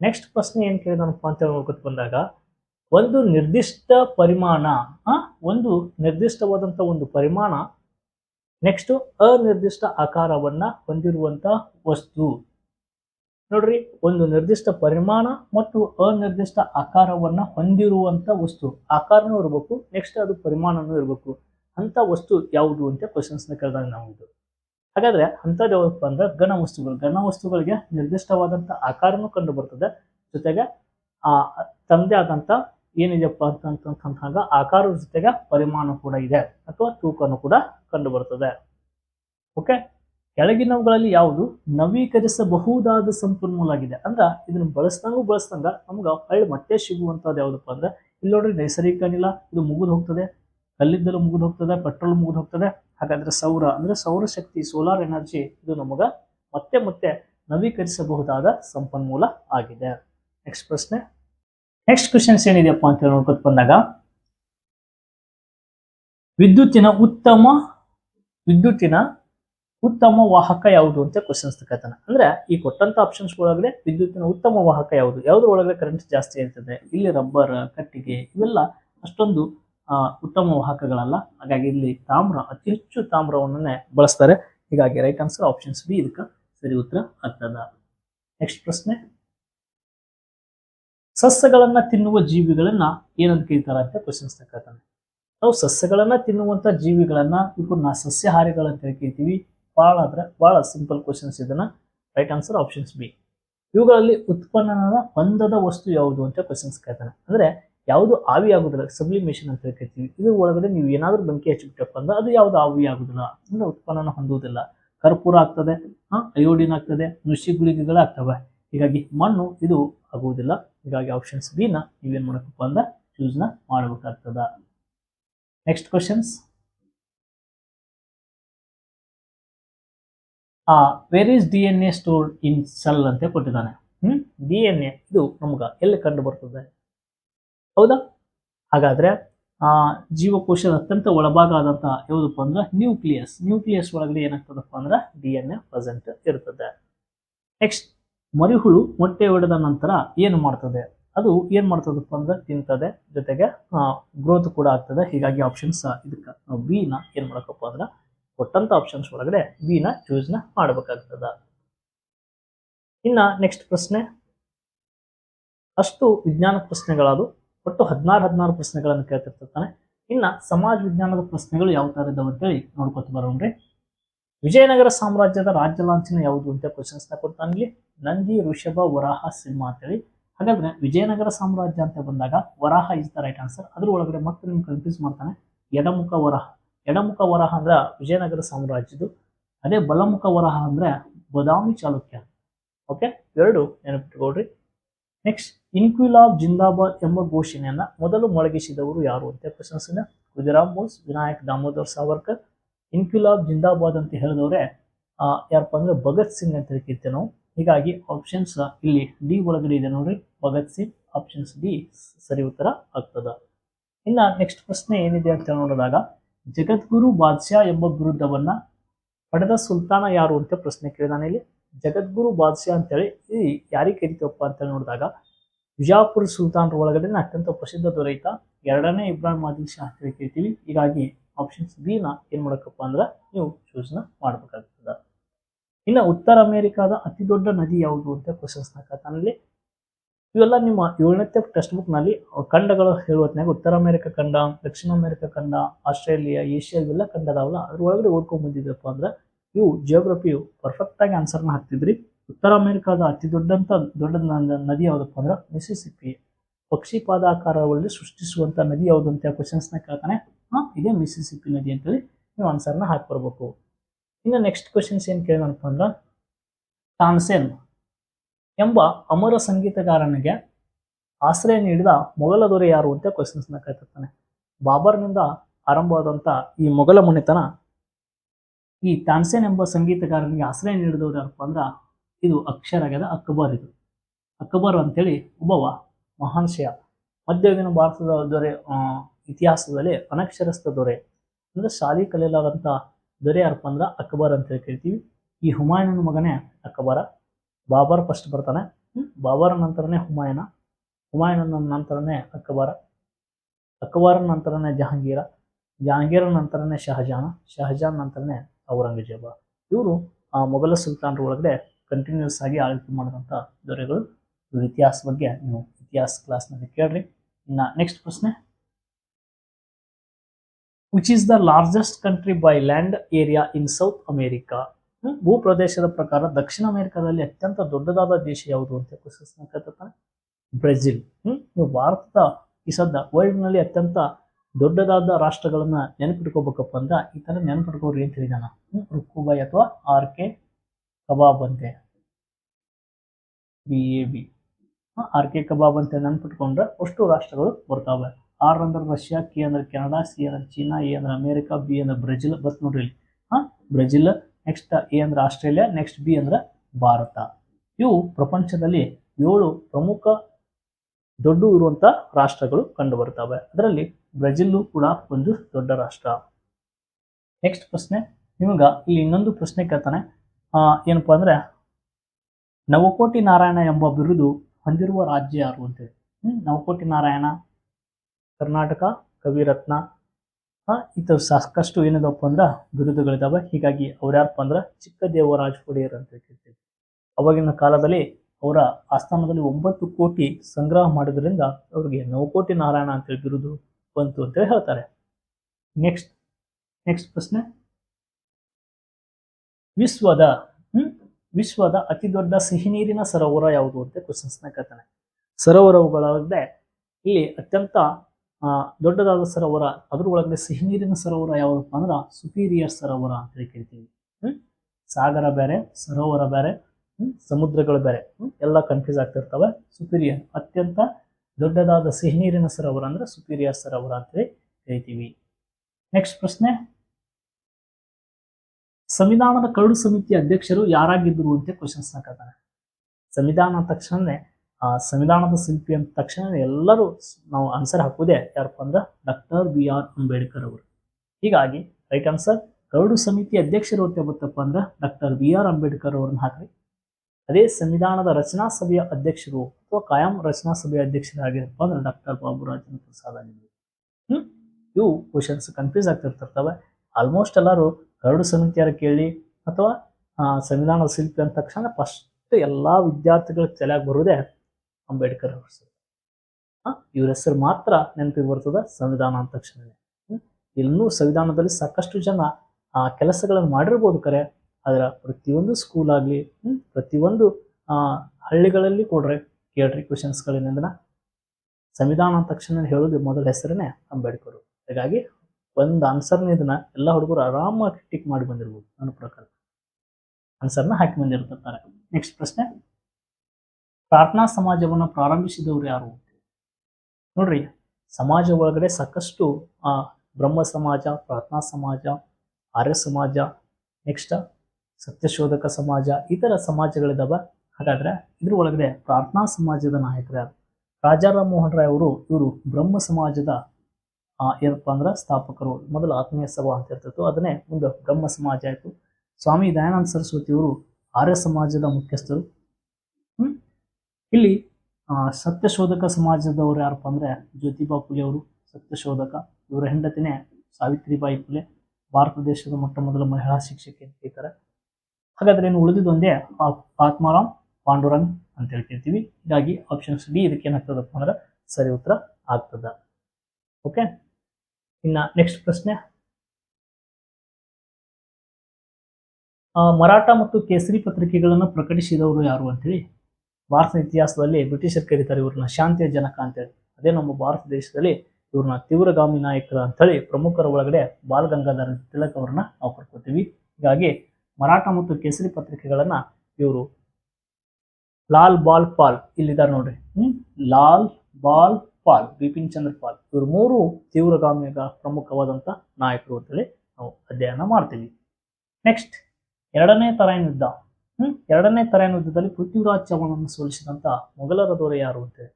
ನೆಕ್ಸ್ಟ್ ಪ್ರಶ್ನೆ ಏನು ಕೇಳಿದನಪ್ಪ ಅಂತ ಹೇಳ್ಕೊತ್ ಬಂದಾಗ, ಒಂದು ನಿರ್ದಿಷ್ಟ ಪರಿಮಾಣ ಒಂದು ನಿರ್ದಿಷ್ಟವಾದಂತ ಒಂದು ಪರಿಮಾಣ ನೆಕ್ಸ್ಟ್ ಅನಿರ್ದಿಷ್ಟ ಆಕಾರವನ್ನ ಹೊಂದಿರುವಂತ ವಸ್ತು. ನೋಡ್ರಿ, ಒಂದು ನಿರ್ದಿಷ್ಟ ಪರಿಮಾಣ ಮತ್ತು ಅನಿರ್ದಿಷ್ಟ ಆಕಾರವನ್ನ ಹೊಂದಿರುವಂತ ವಸ್ತು. ಆಕಾರನೂ ಇರಬೇಕು ನೆಕ್ಸ್ಟ್ ಅದು ಪರಿಮಾಣನೂ ಇರಬೇಕು. ಅಂತ ವಸ್ತು ಯಾವುದು ಅಂತ ಕ್ವಶನ್ಸ್ನ ಕೇಳಿದಾಗ ನಾವು ಇದು. ಹಾಗಾದ್ರೆ ಅಂಥದ್ದು ಯಾವಪ್ಪ ಅಂದ್ರೆ ಘನ ವಸ್ತುಗಳು. ಘನ ವಸ್ತುಗಳಿಗೆ ನಿರ್ದಿಷ್ಟವಾದಂಥ ಆಕಾರನೂ ಕಂಡು ಬರ್ತದೆ. ಜೊತೆಗೆ ಆ ತಮ್ಮದೇ ಆದಂಥ ಏನಿದೆಯಪ್ಪ ಅಂತಂತಂದಾಗ ಆಕಾರದ ಜೊತೆಗೆ ಪರಿಮಾಣ ಕೂಡ ಇದೆ ಅಥವಾ ತೂಕನು ಕೂಡ ಕಂಡು ಬರ್ತದೆ. ಓಕೆ ಕೆಳಗಿನವುಗಳಲ್ಲಿ ಯಾವುದು? ನವೀಕರಿಸಬಹುದಾದ ಸಂಪನ್ಮೂಲ ಆಗಿದೆ ಅಂದ್ರೆ ಇದನ್ನ ಬಳಸ್ದಂಗೂ ಬಳಸ್ದಂಗ ನಮ್ಗೆ ಹಳ್ಳಿ ಮತ್ತೆ ಸಿಗುವಂತದ್ದು ಯಾವುದಪ್ಪ ಅಂದ್ರೆ ಇಲ್ಲಿ ನೋಡ್ರಿ ನೈಸರ್ಗಿಕ ಅನಿಲ, ಇದು ಮುಗಿದು ಹೋಗ್ತದೆ. ಕಲ್ಲಿದ್ದಲು ಮುಗಿದು ಹೋಗ್ತದೆ, ಪೆಟ್ರೋಲ್ ಮುಗಿದು ಹೋಗ್ತದೆ. ಹಾಗಾದ್ರೆ ಸೌರ ಅಂದ್ರೆ ಸೌರಶಕ್ತಿ ಸೋಲಾರ್ ಎನರ್ಜಿ ಇದು ನಮಗ ಮತ್ತೆ ಮತ್ತೆ ನವೀಕರಿಸಬಹುದಾದ ಸಂಪನ್ಮೂಲ ಆಗಿದೆ. ನೆಕ್ಸ್ಟ್ ಪ್ರಶ್ನೆ. ನೆಕ್ಸ್ಟ್ ಕ್ವಶನ್ಸ್ ಏನಿದೆಯಪ್ಪ ಅಂತ ಹೇಳಿ ನೋಡ್ಕೊತ ಬಂದಾಗ, ವಿದ್ಯುತ್ತಿನ ಉತ್ತಮ ವಿದ್ಯುತ್ತಿನ ಉತ್ತಮ ವಾಹಕ ಯಾವುದು ಅಂತ ಕ್ವಶನ್ಸ್ ಕತ್ತನ ಅಂದ್ರೆ ಈ ಕೊಟ್ಟಂತ ಆಪ್ಷನ್ಸ್ ಒಳಗಡೆ ವಿದ್ಯುತ್ತಿನ ಉತ್ತಮ ವಾಹಕ ಯಾವುದು? ಯಾವ್ದ್ರ ಒಳಗಡೆ ಕರೆಂಟ್ ಜಾಸ್ತಿ ಇರ್ತದೆ? ಇಲ್ಲಿ ರಬ್ಬರ್ ಕಟ್ಟಿಗೆ ಇವೆಲ್ಲ ಅಷ್ಟೊಂದು ಉತ್ತಮ ವಾಹಕಗಳಲ್ಲ. ಹಾಗಾಗಿ ಇಲ್ಲಿ ತಾಮ್ರ, ಅತಿ ಹೆಚ್ಚು ತಾಮ್ರವನ್ನೇ ಬಳಸ್ತಾರೆ. ಹೀಗಾಗಿ ರೈಟ್ ಆನ್ಸರ್ ಆಪ್ಷನ್ಸ್ ಬಿ ಇದಕ್ಕೆ ಸರಿ ಉತ್ತರ ಆಗ್ತದ. ನೆಕ್ಸ್ಟ್ ಪ್ರಶ್ನೆ. ಸಸ್ಯಗಳನ್ನ ತಿನ್ನುವ ಜೀವಿಗಳನ್ನ ಏನಂತ ಕರೀತಾರ ಅಂತ ಕ್ವಶನ್ಸ್ ತಕ್ಕಂತಾನೆ ನಾವು ಸಸ್ಯಗಳನ್ನ ತಿನ್ನುವಂತ ಜೀವಿಗಳನ್ನ ಇವನ್ನ ಸಸ್ಯಹಾರಿಗಳು ಅಂತ ಹೇಳಿ ಕರಿತೀವಿ. ಭಾಳ ಅಂದ್ರೆ ಬಹಳ ಸಿಂಪಲ್ ಕ್ವಶನ್ಸ್ ಇದನ್ನ. ರೈಟ್ ಆನ್ಸರ್ ಆಪ್ಷನ್ಸ್ ಬಿ ಇವುಗಳಲ್ಲಿ ಉತ್ಪನ್ನನ ಹೊಂದದ ವಸ್ತು ಯಾವುದು ಅಂತ ಕ್ವಶನ್ಸ್ ಕೇಳ್ತಾನೆ. ಅಂದ್ರೆ ಯಾವುದು ಆವಿ ಆಗುದಿಲ್ಲ ಸಬ್ಲಿಮೇಷನ್ ಅಂತ ಹೇಳಿ ಕರಿತೀವಿ ಇದ್ರ ಒಳಗಡೆ ನೀವು ಏನಾದರೂ ಬೆಂಕಿ ಹಚ್ಚಿಬಿಟ್ಟಪ್ಪ ಅಂದ್ರೆ ಅದು ಯಾವುದು ಆವಿ ಆಗುದಿಲ್ಲ. ಅಂದ್ರೆ ಉತ್ಪನ್ನ ಹೊಂದುವುದಿಲ್ಲ. ಕರ್ಪೂರ ಆಗ್ತದೆ, ಹಾ ಅಯೋಡಿನ್ ಆಗ್ತದೆ, ನುಸಿ ಗುಳಿಗೆಗಳು ಆಗ್ತವೆ ಹೀಗಾಗಿ ಮಣ್ಣು ಇದು ಆಗುವುದಿಲ್ಲ. ಹೀಗಾಗಿ ಆಪ್ಷನ್ಸ್ ಬಿ ನ ನೀವೇನ್ ಮಾಡಬೇಕಪ್ಪ ಅಂದ್ರೆ ಚೂಸ್ನ ಮಾಡಬೇಕಾಗ್ತದ. ನೆಕ್ಸ್ಟ್ ಕ್ವಶನ್ಸ್ ಆ where is D N A stored in cell ಅಂತ ಕೊಟ್ಟಿದ್ದಾನೆ. ಹ್ಮ್ ಡಿ ಎನ್ ಎ ಇದು ನಮ್ಗೆ ಎಲ್ಲಿ ಕಂಡು ಬರ್ತದೆ? ಹೌದಾ? ಹಾಗಾದ್ರೆ ಜೀವಕೋಶದ ಅತ್ಯಂತ ಒಳಭಾಗ ಆದಂತಹ ಯಾವುದಪ್ಪ ಅಂದ್ರೆ ನ್ಯೂಕ್ಲಿಯಸ್. ನ್ಯೂಕ್ಲಿಯಸ್ ಒಳಗಡೆ ಏನಾಗ್ತದಪ್ಪ ಅಂದ್ರೆ ಡಿ ಎನ್ ಎ ಪ್ರೆಸೆಂಟ್ ಇರ್ತದೆ. ನೆಕ್ಸ್ಟ್, ಮರಿಹುಳು ಮೊಟ್ಟೆ ಹೊಡೆದ ನಂತರ ಏನು ಮಾಡ್ತದೆ? ಅದು ಏನ್ ಮಾಡ್ತದಪ್ಪ ಅಂದ್ರೆ ತಿಂತದೆ. ಜೊತೆಗೆ ಗ್ರೋತ್ ಕೂಡ ಆಗ್ತದೆ. ಹೀಗಾಗಿ ಆಪ್ಷನ್ಸ್ ಇದಕ್ಕೆ. ನಾವು ಬಿ ನ ಏನ್ ಮಾಡಕಪ್ಪ ಅಂದ್ರೆ, ಕೊಟ್ಟಂತ ಆಪ್ಷನ್ಸ್ ಒಳಗಡೆ ಬಿ ನ ಚೂಸ್ನ ಮಾಡಬೇಕಾಗ್ತದ. ಇನ್ನ ನೆಕ್ಸ್ಟ್ ಪ್ರಶ್ನೆ. ಅಷ್ಟು ವಿಜ್ಞಾನ ಪ್ರಶ್ನೆಗಳದು ಒಟ್ಟು ಹದಿನಾರು ಹದಿನಾರು ಪ್ರಶ್ನೆಗಳನ್ನು ಕೇಳ್ತಿರ್ತಾನೆ. ಇನ್ನ ಸಮಾಜ ವಿಜ್ಞಾನದ ಪ್ರಶ್ನೆಗಳು ಯಾವ ತರ ಇದಾವೆ ಅಂತೇಳಿ ನೋಡ್ಕೊತ ಬರೋಣ್ರಿ. ವಿಜಯನಗರ ಸಾಮ್ರಾಜ್ಯದ ರಾಜ್ಯ ಲಾಂಛನ ಯಾವುದು ಅಂತ ಕ್ವಶನ್ಸ್ನ ಕೊಡ್ತಾನೆ ಇಲ್ಲಿ. ನಂದಿ, ಋಷಭ, ವರಾಹ ಸಿಂಹ ಅಂತೇಳಿ ಹಾಗಾದ್ರೆ ವಿಜಯನಗರ ಸಾಮ್ರಾಜ್ಯ ಅಂತ ಬಂದಾಗ Varaha is the right answer ಅದ್ರ ಒಳಗಡೆ ಮತ್ತೆ ನಿಮ್ಗೆ ಕನ್ಫ್ಯೂಸ್ ಮಾಡ್ತಾನೆ. ಎಡಮುಖ ವರಹ. ಎಡಮುಖ ವರಹ ಅಂದ್ರೆ ವಿಜಯನಗರ ಸಾಮ್ರಾಜ್ಯದ್ದು. ಅದೇ ಬಲಮುಖ ವರಹ ಅಂದ್ರೆ ಬದಾಮಿ ಚಾಲುಕ್ಯ. ಓಕೆ ಎರಡು ನೆನಪಿಟ್ಕೊಳ್ರಿ. ನೆಕ್ಸ್ಟ್ ಇನ್ಕ್ವಿಲಾಬ್ ಜಿಂದಾಬಾದ್ ಎಂಬ ಘೋಷಣೆಯನ್ನ ಮೊದಲು ಮೊಳಗಿಸಿದವರು ಯಾರು ಅಂತ ಕ್ವಶನ್ಸ್ ಖುದಿರಾಮ್ ಬೋಸ್ ವಿನಾಯಕ್ ದಾಮೋದರ್ ಸಾವರ್ಕರ್. ಇನ್ಕ್ವಿಲಾಬ್ ಜಿಂದಾಬಾದ್ ಅಂತ ಹೇಳಿದವ್ರೆ ಯಾರಪ್ಪ ಅಂದ್ರೆ ಭಗತ್ ಸಿಂಗ್ ಅಂತ ಹೇಳ್ತಿರ್ತೇವೆ ನಾವು. ಹೀಗಾಗಿ ಆಪ್ಷನ್ಸ್ ಇಲ್ಲಿ ಡಿ ಒಳಗಡೆ ಇದೆ ನೋಡ್ರಿ. ಭಗತ್ ಸಿಂಗ್ ಆಪ್ಷನ್ಸ್ ಡಿ ಸರಿ ಉತ್ತರ ಆಗ್ತದ. ಇನ್ನ ನೆಕ್ಸ್ಟ್ ಪ್ರಶ್ನೆ ಏನಿದೆ ಅಂತ ನೋಡಿದಾಗ, ಜಗದ್ಗುರು ಬಾದ್ಶಾ ಎಂಬ ವಿರುದ್ಧವನ್ನ ಪಡೆದ ಸುಲ್ತಾನ ಯಾರು ಅಂತ ಪ್ರಶ್ನೆ ಕೇಳಿದಾನೆ ಇಲ್ಲಿ. ಜಗದ್ಗುರು ಬಾದ್ಶಾ ಅಂತೇಳಿ, ಈ ಯಾರಿಗೆ ಕರಿತೀವಪ್ಪ ಅಂತ ನೋಡಿದಾಗ ವಿಜಾಪುರ ಸುಲ್ತಾನರ ಒಳಗಡೆ ಅತ್ಯಂತ ಪ್ರಸಿದ್ಧ ದೊರೆಯಿತ ಎರಡನೇ ಇಬ್ರಾಹಿಂ ಮಾದಿಲ್ ಶಾ ಅಂತೇಳಿ ಕರಿತೀವಿ. ಹೀಗಾಗಿ ಆಪ್ಷನ್ಸ್ ಬಿ ನ ಏನ್ ಮಾಡಕಪ್ಪ ಅಂದ್ರೆ ನೀವು ಚೂಸ್ನ ಮಾಡ್ಬೇಕಾಗ್ತದ. ಇನ್ನು ಉತ್ತರ ಅಮೆರಿಕಾದ ಅತಿ ದೊಡ್ಡ ನದಿ ಯಾವುದು ಅಂತ ಕ್ವಶನ್ಸ್ನ ಕೇಳ್ತಾನಲ್ಲಿ ಇವೆಲ್ಲ ನಿಮ್ಮ ಏಳನೇ ಟೆಕ್ಸ್ಟ್ ಬುಕ್ನಲ್ಲಿ ಖಂಡಗಳು ಹೇಳುವತ್ನಾಗ ಉತ್ತರ ಅಮೆರಿಕ ಖಂಡ, ದಕ್ಷಿಣ ಅಮೆರಿಕ ಖಂಡ, ಆಸ್ಟ್ರೇಲಿಯಾ, ಏಷ್ಯಾ ಇವೆಲ್ಲ ಖಂಡ ಅದಾವಲ್ಲ ಅದ್ರ ಒಳಗಡೆ ಓದ್ಕೊಂಡ್ ಅಂದ್ರೆ ಇವು ಜಿಯೋಗ್ರಫಿಯು ಪರ್ಫೆಕ್ಟ್ ಆಗಿ ಆನ್ಸರ್ನ ಹಾಕ್ತಿದ್ರಿ. ಉತ್ತರ ಅಮೆರಿಕಾದ ಅತಿ ದೊಡ್ಡಂತ, ದೊಡ್ಡ ನದಿ ಯಾವುದಪ್ಪ ಅಂದ್ರೆ ಮಿಸಿಸಿಪಿ ಪಕ್ಷಿಪಾದಾಕಾರದಲ್ಲಿ ಸೃಷ್ಟಿಸುವಂತ ನದಿ ಯಾವುದು ಅಂತ ಕ್ವಶನ್ಸ್ನ ಕೇಳ್ತಾನೆ. ಹಾಂ, ಇದೇ ಮಿಸಿಸಿಪಿ ನದಿ ಅಂತೇಳಿ ನೀವು ಆನ್ಸರ್ನ ಹಾಕಿ ಬರ್ಬೇಕು. ಇನ್ನು ನೆಕ್ಸ್ಟ್ ಕ್ವಶನ್ಸ್ ಏನು ಕೇಳೋಣಪ್ಪ ಅಂದ್ರೆ ತಾನ್ಸೇನ್ ಎಂಬ ಅಮರ ಸಂಗೀತಗಾರನಿಗೆ ಆಶ್ರಯ ನೀಡಿದ ಮೊಘಲ ದೊರೆ ಯಾರು ಅಂತ ಕ್ವಶನ್ಸ್ನ ಕೇಳ್ತಿರ್ತಾನೆ. ಬಾಬರ್ನಿಂದ ಆರಂಭವಾದಂತ ಈ ಮೊಘಲ ಮನೆತನ ಈ ತಾನ್ಸೇನ್ ಎಂಬ ಸಂಗೀತಗಾರನಿಗೆ ಆಶ್ರಯ ನೀಡಿದವರು ಯಾರಪ್ಪ ಅಂದ್ರೆ ಇದು ಅಕ್ಷರಗದ ಅಕ್ಬರ್ ಇದು. ಅಕ್ಬರ್ ಅಂತೇಳಿ ಒಬ್ಬವ ಮಹಾನ್ ಶಯ ಮಧ್ಯಯುಗೀನ ಭಾರತದ ದೊರೆ ಇತಿಹಾಸದಲ್ಲಿ ಅನಕ್ಷರಸ್ಥ ದೊರೆ. ಅಂದ್ರೆ ಶಾಲಿ ಕಲಿಯಲಾದಂಥ ದೊರೆ ಯಾರಪ್ಪ ಅಂದ್ರೆ ಅಕ್ಬರ್ ಅಂತೇಳಿ ಕೇಳ್ತೀವಿ ಈ ಹುಮಾಯನ ಮಗನೇ ಅಕ್ಬರ. ಬಾಬರ್ ಫಸ್ಟ್ ಬರ್ತಾನೆ. ಬಾಬರ್ ನಂತರನೇ ಹುಮಾಯನ. ಹುಮಾಯನ ನಂತರನೇ ಅಕ್ಬರ. ಅಕ್ಬರ ನಂತರನೇ ಜಹಾಂಗೀರ. ಜಹಾಂಗೀರ ನಂತರನೇ ಶಹಜಾನ. ಶಹಜಾನ್ ನಂತರನೇ ಔರಂಗಜೇಬ. ಇವರು ಆ ಮೊಘಲ ಸುಲ್ತಾನರ ಒಳಗಡೆ ಕಂಟಿನ್ಯೂಸ್ ಆಗಿ ಆಳ್ವಿಕೆ ಮಾಡಿದಂಥ ದೊರೆಗಳು. ಇವ್ರ ಇತಿಹಾಸ ಬಗ್ಗೆ ನೀವು ಇತಿಹಾಸ ಕ್ಲಾಸ್ನಲ್ಲಿ ಕೇಳ್ರಿ. ಇನ್ನ ನೆಕ್ಸ್ಟ್ ಪ್ರಶ್ನೆ. Which is the largest country by land area in South America ಭೂ ಪ್ರದೇಶದ ಪ್ರಕಾರ ದಕ್ಷಿಣ ಅಮೆರಿಕಾದಲ್ಲಿ ಅತ್ಯಂತ ದೊಡ್ಡದಾದ ದೇಶ ಯಾವುದು ಅಂತ ಕೇಳ್ತಾನೆ ಬ್ರೆಜಿಲ್. ಹ್ಮ್, ನೀವು ಭಾರತದ ಈ ಸದ್ದ ವರ್ಲ್ಡ್ನಲ್ಲಿ ಅತ್ಯಂತ ದೊಡ್ಡದಾದ ರಾಷ್ಟ್ರಗಳನ್ನ ನೆನಪಿಟ್ಕೋಬೇಕಪ್ಪ ಅಂದ್ರೆ ಈ ತರ ನೆನಪಿಟ್ಕೋರಿ ಅಂತ ಹೇಳಿದಾನ ರುಕ್ಕುಬಾಯಿ ರುಕ್ಕುಬೈ ಅಥವಾ ಆರ್ ಕೆ ಕಬಾಬ್ ಅಂತೆ. B, A, B. R K kebab ಅಂತ ನೆನ್ಪಿಟ್ಕೊಂಡ್ರೆ ಅಷ್ಟು ರಾಷ್ಟ್ರಗಳು ಬರ್ತಾವೆ. ಆರ್ ಅಂದ್ರೆ ರಷ್ಯಾ, ಕೆ ಅಂದ್ರೆ ಕೆನಡಾ, ಸಿ ಅಂದ್ರೆ ಚೀನಾ, ಎ ಅಂದ್ರೆ ಅಮೇರಿಕಾ, ಬಿ ಅಂದ್ರೆ ಬ್ರೆಜಿಲ್. ಬಸ್ ನೋಡ್ರಿ ಇಲ್ಲಿ. ಹಾ, ಬ್ರೆಜಿಲ್, ನೆಕ್ಸ್ಟ್ ಎ ಅಂದ್ರೆ ಆಸ್ಟ್ರೇಲಿಯಾ, ನೆಕ್ಸ್ಟ್ ಬಿ ಅಂದ್ರೆ ಭಾರತ. ಇವು ಪ್ರಪಂಚದಲ್ಲಿ ಏಳು ಪ್ರಮುಖ ದೊಡ್ಡ ಇರುವಂತ ರಾಷ್ಟ್ರಗಳು ಕಂಡು ಬರ್ತಾವೆ. ಅದರಲ್ಲಿ ಬ್ರೆಜಿಲ್ಲು ಕೂಡ ಒಂದು ದೊಡ್ಡ ರಾಷ್ಟ್ರ. ನೆಕ್ಸ್ಟ್ ಪ್ರಶ್ನೆ, ನಿಮಗ ಇಲ್ಲಿ ಇನ್ನೊಂದು ಪ್ರಶ್ನೆ ಕೇಳ್ತಾನೆ. ಏನಪ್ಪ ಅಂದರೆ, ನವಕೋಟಿ ನಾರಾಯಣ ಎಂಬ ಬಿರುದು ಹೊಂದಿರುವ ರಾಜ್ಯ ಯಾರು ಅಂತೇಳಿ ನವಕೋಟಿ ನಾರಾಯಣ, ಕರ್ನಾಟಕ, ಕವಿರತ್ನ ಇತರ ಸಾಕಷ್ಟು ಏನಿದಪ್ಪ ಅಂದ್ರೆ ಬಿರುದುಗಳಿದಾವೆ. ಹೀಗಾಗಿ ಅವ್ರು ಯಾರಪ್ಪ ಅಂದ್ರ ಚಿಕ್ಕ ದೇವರಾಜ ಒಡೆಯರ್ ಅಂತ ಹೇಳ್ತೀವಿ ಅವಾಗಿನ ಕಾಲದಲ್ಲಿ ಅವರ ಆಸ್ಥಾನದಲ್ಲಿ ಒಂಬತ್ತು ಕೋಟಿ ಸಂಗ್ರಹ ಮಾಡಿದ್ರಿಂದ ಅವ್ರಿಗೆ ನವಕೋಟಿ ನಾರಾಯಣ ಅಂತೇಳಿ ಬಿರುದು ಬಂತು ಅಂತೇಳಿ ಹೇಳ್ತಾರೆ. ನೆಕ್ಸ್ಟ್ ನೆಕ್ಸ್ಟ್ ಪ್ರಶ್ನೆ. ವಿಶ್ವದ ವಿಶ್ವದ ಅತಿ ದೊಡ್ಡ ಸಿಹಿ ನೀರಿನ ಸರೋವರ ಯಾವುದು ಅಂತ ಕ್ವಶನ್ಸ್ನ ಕೇಳ್ತಾನೆ. ಸರೋವರಗಳಾಗದೆ ಇಲ್ಲಿ ಅತ್ಯಂತ ದೊಡ್ಡದಾದ ಸರೋವರ ಅದ್ರ ಒಳಗಡೆ ಸಿಹಿ ನೀರಿನ ಸರೋವರ ಯಾವುದಪ್ಪ ಅಂದ್ರೆ ಸುಪೀರಿಯರ್ ಸರೋವರ ಅಂತ ಹೇಳಿ ಕೇಳ್ತೀವಿ. ಸಾಗರ ಬೇರೆ, ಸರೋವರ ಬೇರೆ ಸಮುದ್ರಗಳು ಬೇರೆ ಎಲ್ಲ ಕನ್ಫ್ಯೂಸ್ ಆಗ್ತಿರ್ತವೆ. ಸುಪೀರಿಯರ್ ಅತ್ಯಂತ ದೊಡ್ಡದಾದ ಸಿಹಿನೀರಿನ ಸರೋವರ ಅಂದ್ರೆ ಸುಪೀರಿಯರ್ ಸರೋವರ ಅಂತೇಳಿ ಕರಿತೀವಿ ನೆಕ್ಸ್ಟ್ ಪ್ರಶ್ನೆ. ಸಂವಿಧಾನದ ಕರಡು ಸಮಿತಿ ಅಧ್ಯಕ್ಷರು ಯಾರಾಗಿದ್ದರು ಅಂತ ಕ್ವಶನ್ಸ್ ಕೇಳ್ತಾನೆ ಸಂವಿಧಾನ ತಕ್ಷಣವೇ ಸಂವಿಧಾನದ ಶಿಲ್ಪಿ ಅಂದ ತಕ್ಷಣ ಎಲ್ಲರೂ ನಾವು ಆನ್ಸರ್ ಹಾಕೋದೇ ಯಾರಪ್ಪ ಅಂದ್ರೆ ಡಾಕ್ಟರ್ ಬಿ ಆರ್ ಅಂಬೇಡ್ಕರ್ ಅವರು. ಹೀಗಾಗಿ ರೈಟ್ ಆನ್ಸರ್ ಕರಡು ಸಮಿತಿ ಅಧ್ಯಕ್ಷರು ಅಂತ ಗೊತ್ತಪ್ಪ ಅಂದ್ರೆ ಡಾಕ್ಟರ್ ಬಿ ಆರ್ ಅಂಬೇಡ್ಕರ್ ಅವ್ರನ್ನ ಹಾಕ್ರಿ. ಅದೇ ಸಂವಿಧಾನದ ರಚನಾ ಸಭೆಯ ಅಧ್ಯಕ್ಷರು ಅಥವಾ ಕಾಯಂ ರಚನಾ ಸಭೆಯ ಅಧ್ಯಕ್ಷರಾಗಿರಪ್ಪ ಅಂದ್ರೆ ಡಾಕ್ಟರ್ ಬಾಬು ರಾಜೇಂದ್ರ ಪ್ರಸಾದ್ ಆಗಿದ್ದರು ಹ್ಮ್? ಇವು ಕ್ವಶನ್ಸ್ ಕನ್ಫ್ಯೂಸ್ ಆಗ್ತಿರ್ತಿರ್ತವೆ ಆಲ್ಮೋಸ್ಟ್ ಎಲ್ಲರೂ ಕರಡು ಸಮಿತಿಯರ ಕೇಳಿ ಅಥವಾ ಸಂವಿಧಾನದ ಶಿಲ್ಪಿ ಅಂದ ತಕ್ಷಣ ಫಸ್ಟ್ ಎಲ್ಲಾ ವಿದ್ಯಾರ್ಥಿಗಳ ತಲೆಯಾಗಿ ಬರುವುದೇ ಅಂಬೇಡ್ಕರ್ ಅವ್ರ ಹೆಸರು ಇವ್ರ ಹೆಸರು ಮಾತ್ರ ನೆನಪಿಗೆ ಬರ್ತದೆ ಸಂವಿಧಾನ ಅಂದ ತಕ್ಷಣ ಇನ್ನೂ ಸಂವಿಧಾನದಲ್ಲಿ ಸಾಕಷ್ಟು ಜನ, ಆ, ಕೆಲಸಗಳನ್ನು ಮಾಡಿರ್ಬೋದು ಕರೆ. ಅದರ ಪ್ರತಿಯೊಂದು ಸ್ಕೂಲ್ ಆಗಲಿ ಪ್ರತಿಯೊಂದು ಹಳ್ಳಿಗಳಲ್ಲಿ ಕೊಡ್ರಿ ಕೇಳ್ರಿ ಕ್ವಶನ್ಸ್ಗಳೇನೆಂದ್ರೆ ಸಂವಿಧಾನ ತಕ್ಷಣ ಹೇಳೋದು ಮೊದಲ ಹೆಸರೇ ಅಂಬೇಡ್ಕರ್. ಹಾಗಾಗಿ ಒಂದು ಆನ್ಸರ್ನ ಇದನ್ನ ಎಲ್ಲ ಹುಡುಗರು ಆರಾಮಾಗಿ ಟಿಕ್ ಮಾಡಿ ಬಂದಿರ್ಬೋದು ನನ್ನ ಪ್ರಕಾರ. ಆನ್ಸರ್ನ ಹಾಕಿ ಬಂದಿರ್ತಾರೆ ನೆಕ್ಸ್ಟ್ ಪ್ರಶ್ನೆ. ಪ್ರಾರ್ಥನಾ ಸಮಾಜವನ್ನು ಪ್ರಾರಂಭಿಸಿದವರು ಯಾರು? ನೋಡ್ರಿ, ಸಮಾಜ ಒಳಗಡೆ ಸಾಕಷ್ಟು ಬ್ರಹ್ಮ ಸಮಾಜ, ಪ್ರಾರ್ಥನಾ ಸಮಾಜ, ಆರ್ಯ ಸಮಾಜ ನೆಕ್ಸ್ಟ್ ಸತ್ಯಶೋಧಕ ಸಮಾಜ ಥರ ಸಮಾಜಗಳಿದಾವೆ. ಹಾಗಾದ್ರೆ ಇದ್ರ ಒಳಗಡೆ ಪ್ರಾರ್ಥನಾ ಸಮಾಜದ ನಾಯಕರು ಯಾರು? ರಾಜಾರಾಮ್ ಮೋಹನ್ ರಾಯ್ ಅವರು ಇವರು ಬ್ರಹ್ಮ ಸಮಾಜದ ಏನಪ್ಪ ಅಂದ್ರೆ ಸ್ಥಾಪಕರು. ಮೊದಲು ಆತ್ಮೀಯ ಸಭಾ ಅಂತ ಇರ್ತಿತ್ತು. ಅದನ್ನೇ ಮುಂದೆ ಬ್ರಹ್ಮ ಸಮಾಜ ಆಯಿತು. ಸ್ವಾಮಿ ದಯಾನಂದ ಸರಸ್ವತಿ ಅವರು ಆರ್ಯ ಸಮಾಜದ ಮುಖ್ಯಸ್ಥರು. ಇಲ್ಲಿ ಆ, ಸತ್ಯಶೋಧಕ ಸಮಾಜದವರು ಯಾರಪ್ಪ ಅಂದ್ರೆ ಜ್ಯೋತಿಬಾ ಫುಲೆ ಅವರು ಸತ್ಯಶೋಧಕ. ಇವರ ಹೆಂಡತಿನೇ ಸಾವಿತ್ರಿಬಾಯಿ ಫುಲೆ ಭಾರತ ದೇಶದ ಮೊಟ್ಟ ಮೊದಲ ಮಹಿಳಾ ಶಿಕ್ಷಕಿ ಅಂತ ಹೇಳ್ತಾರೆ. ಹಾಗಾದ್ರೆ ಏನು ಉಳಿದಿದ್ದೊಂದೇ ಆತ್ಮಾರಾಮ್, ಪಾಂಡುರಂಗ್ ಅಂತ ಹೇಳ್ತಿರ್ತೀವಿ. ಹೀಗಾಗಿ ಆಪ್ಷನ್ಸ್ ಡಿ ಇದಕ್ಕೆ ಏನಾಗ್ತದಪ್ಪ ಅಂದ್ರೆ ಸರಿ ಉತ್ತರ ಆಗ್ತದ. ಓಕೆ ಇನ್ನ ನೆಕ್ಸ್ಟ್ ಪ್ರಶ್ನೆ. ಮರಾಠ ಮತ್ತು ಕೇಸರಿ ಪತ್ರಿಕೆಗಳನ್ನು ಪ್ರಕಟಿಸಿದವರು ಯಾರು ಅಂತೇಳಿ? ಭಾರತದ ಇತಿಹಾಸದಲ್ಲಿ ಬ್ರಿಟಿಷರು ಕರೀತಾರೆ ಇವ್ರನ್ನ ಶಾಂತಿಯ ಜನಕ ಅಂತೇಳಿ. ಅದೇ ನಮ್ಮ ಭಾರತ ದೇಶದಲ್ಲಿ ಇವ್ರನ್ನ ತೀವ್ರಗಾಮಿ ನಾಯಕರು ಅಂತೇಳಿ ಪ್ರಮುಖರ ಒಳಗಡೆ ಬಾಲ್ ಗಂಗಾಧರ ತಿಲಕ್ ಅವ್ರನ್ನ ನಾವು ಕರ್ಕೋತೀವಿ ಹೀಗಾಗಿ ಮರಾಠ ಮತ್ತು ಕೇಸರಿ ಪತ್ರಿಕೆಗಳನ್ನ ಇವರು ಲಾಲ್ ಬಾಲ್ ಪಾಲ್ ಇಲ್ಲಿದ್ದಾರೆ ನೋಡ್ರಿ. ಹ್ಮ್? ಲಾಲ್ ಬಾಲ್ ಪಾಲ್, ಬಿಪಿನ್ ಚಂದ್ರ ಪಾಲ್. ಇವರು ಮೂರು ತೀವ್ರಗಾಮಿಗ ಪ್ರಮುಖವಾದಂತ ನಾಯಕರು ಅಂತೇಳಿ ನಾವು ಅಧ್ಯಯನ ಮಾಡ್ತೀವಿ. ನೆಕ್ಸ್ಟ್, ಎರಡನೇ ತರಾಯಿನ ಯುದ್ಧ ಹ್ಮ್? ಎರಡನೇ ತರಾಯಿನ ಯುದ್ಧದಲ್ಲಿ ಪೃಥ್ವಿರಾಜ್ ಚೌಹಾಣನ್ನು ಸೋಲಿಸಿದಂತ ಮೊಘಲರ ದೊರೆ ಯಾರು ಅಂತೇಳಿ.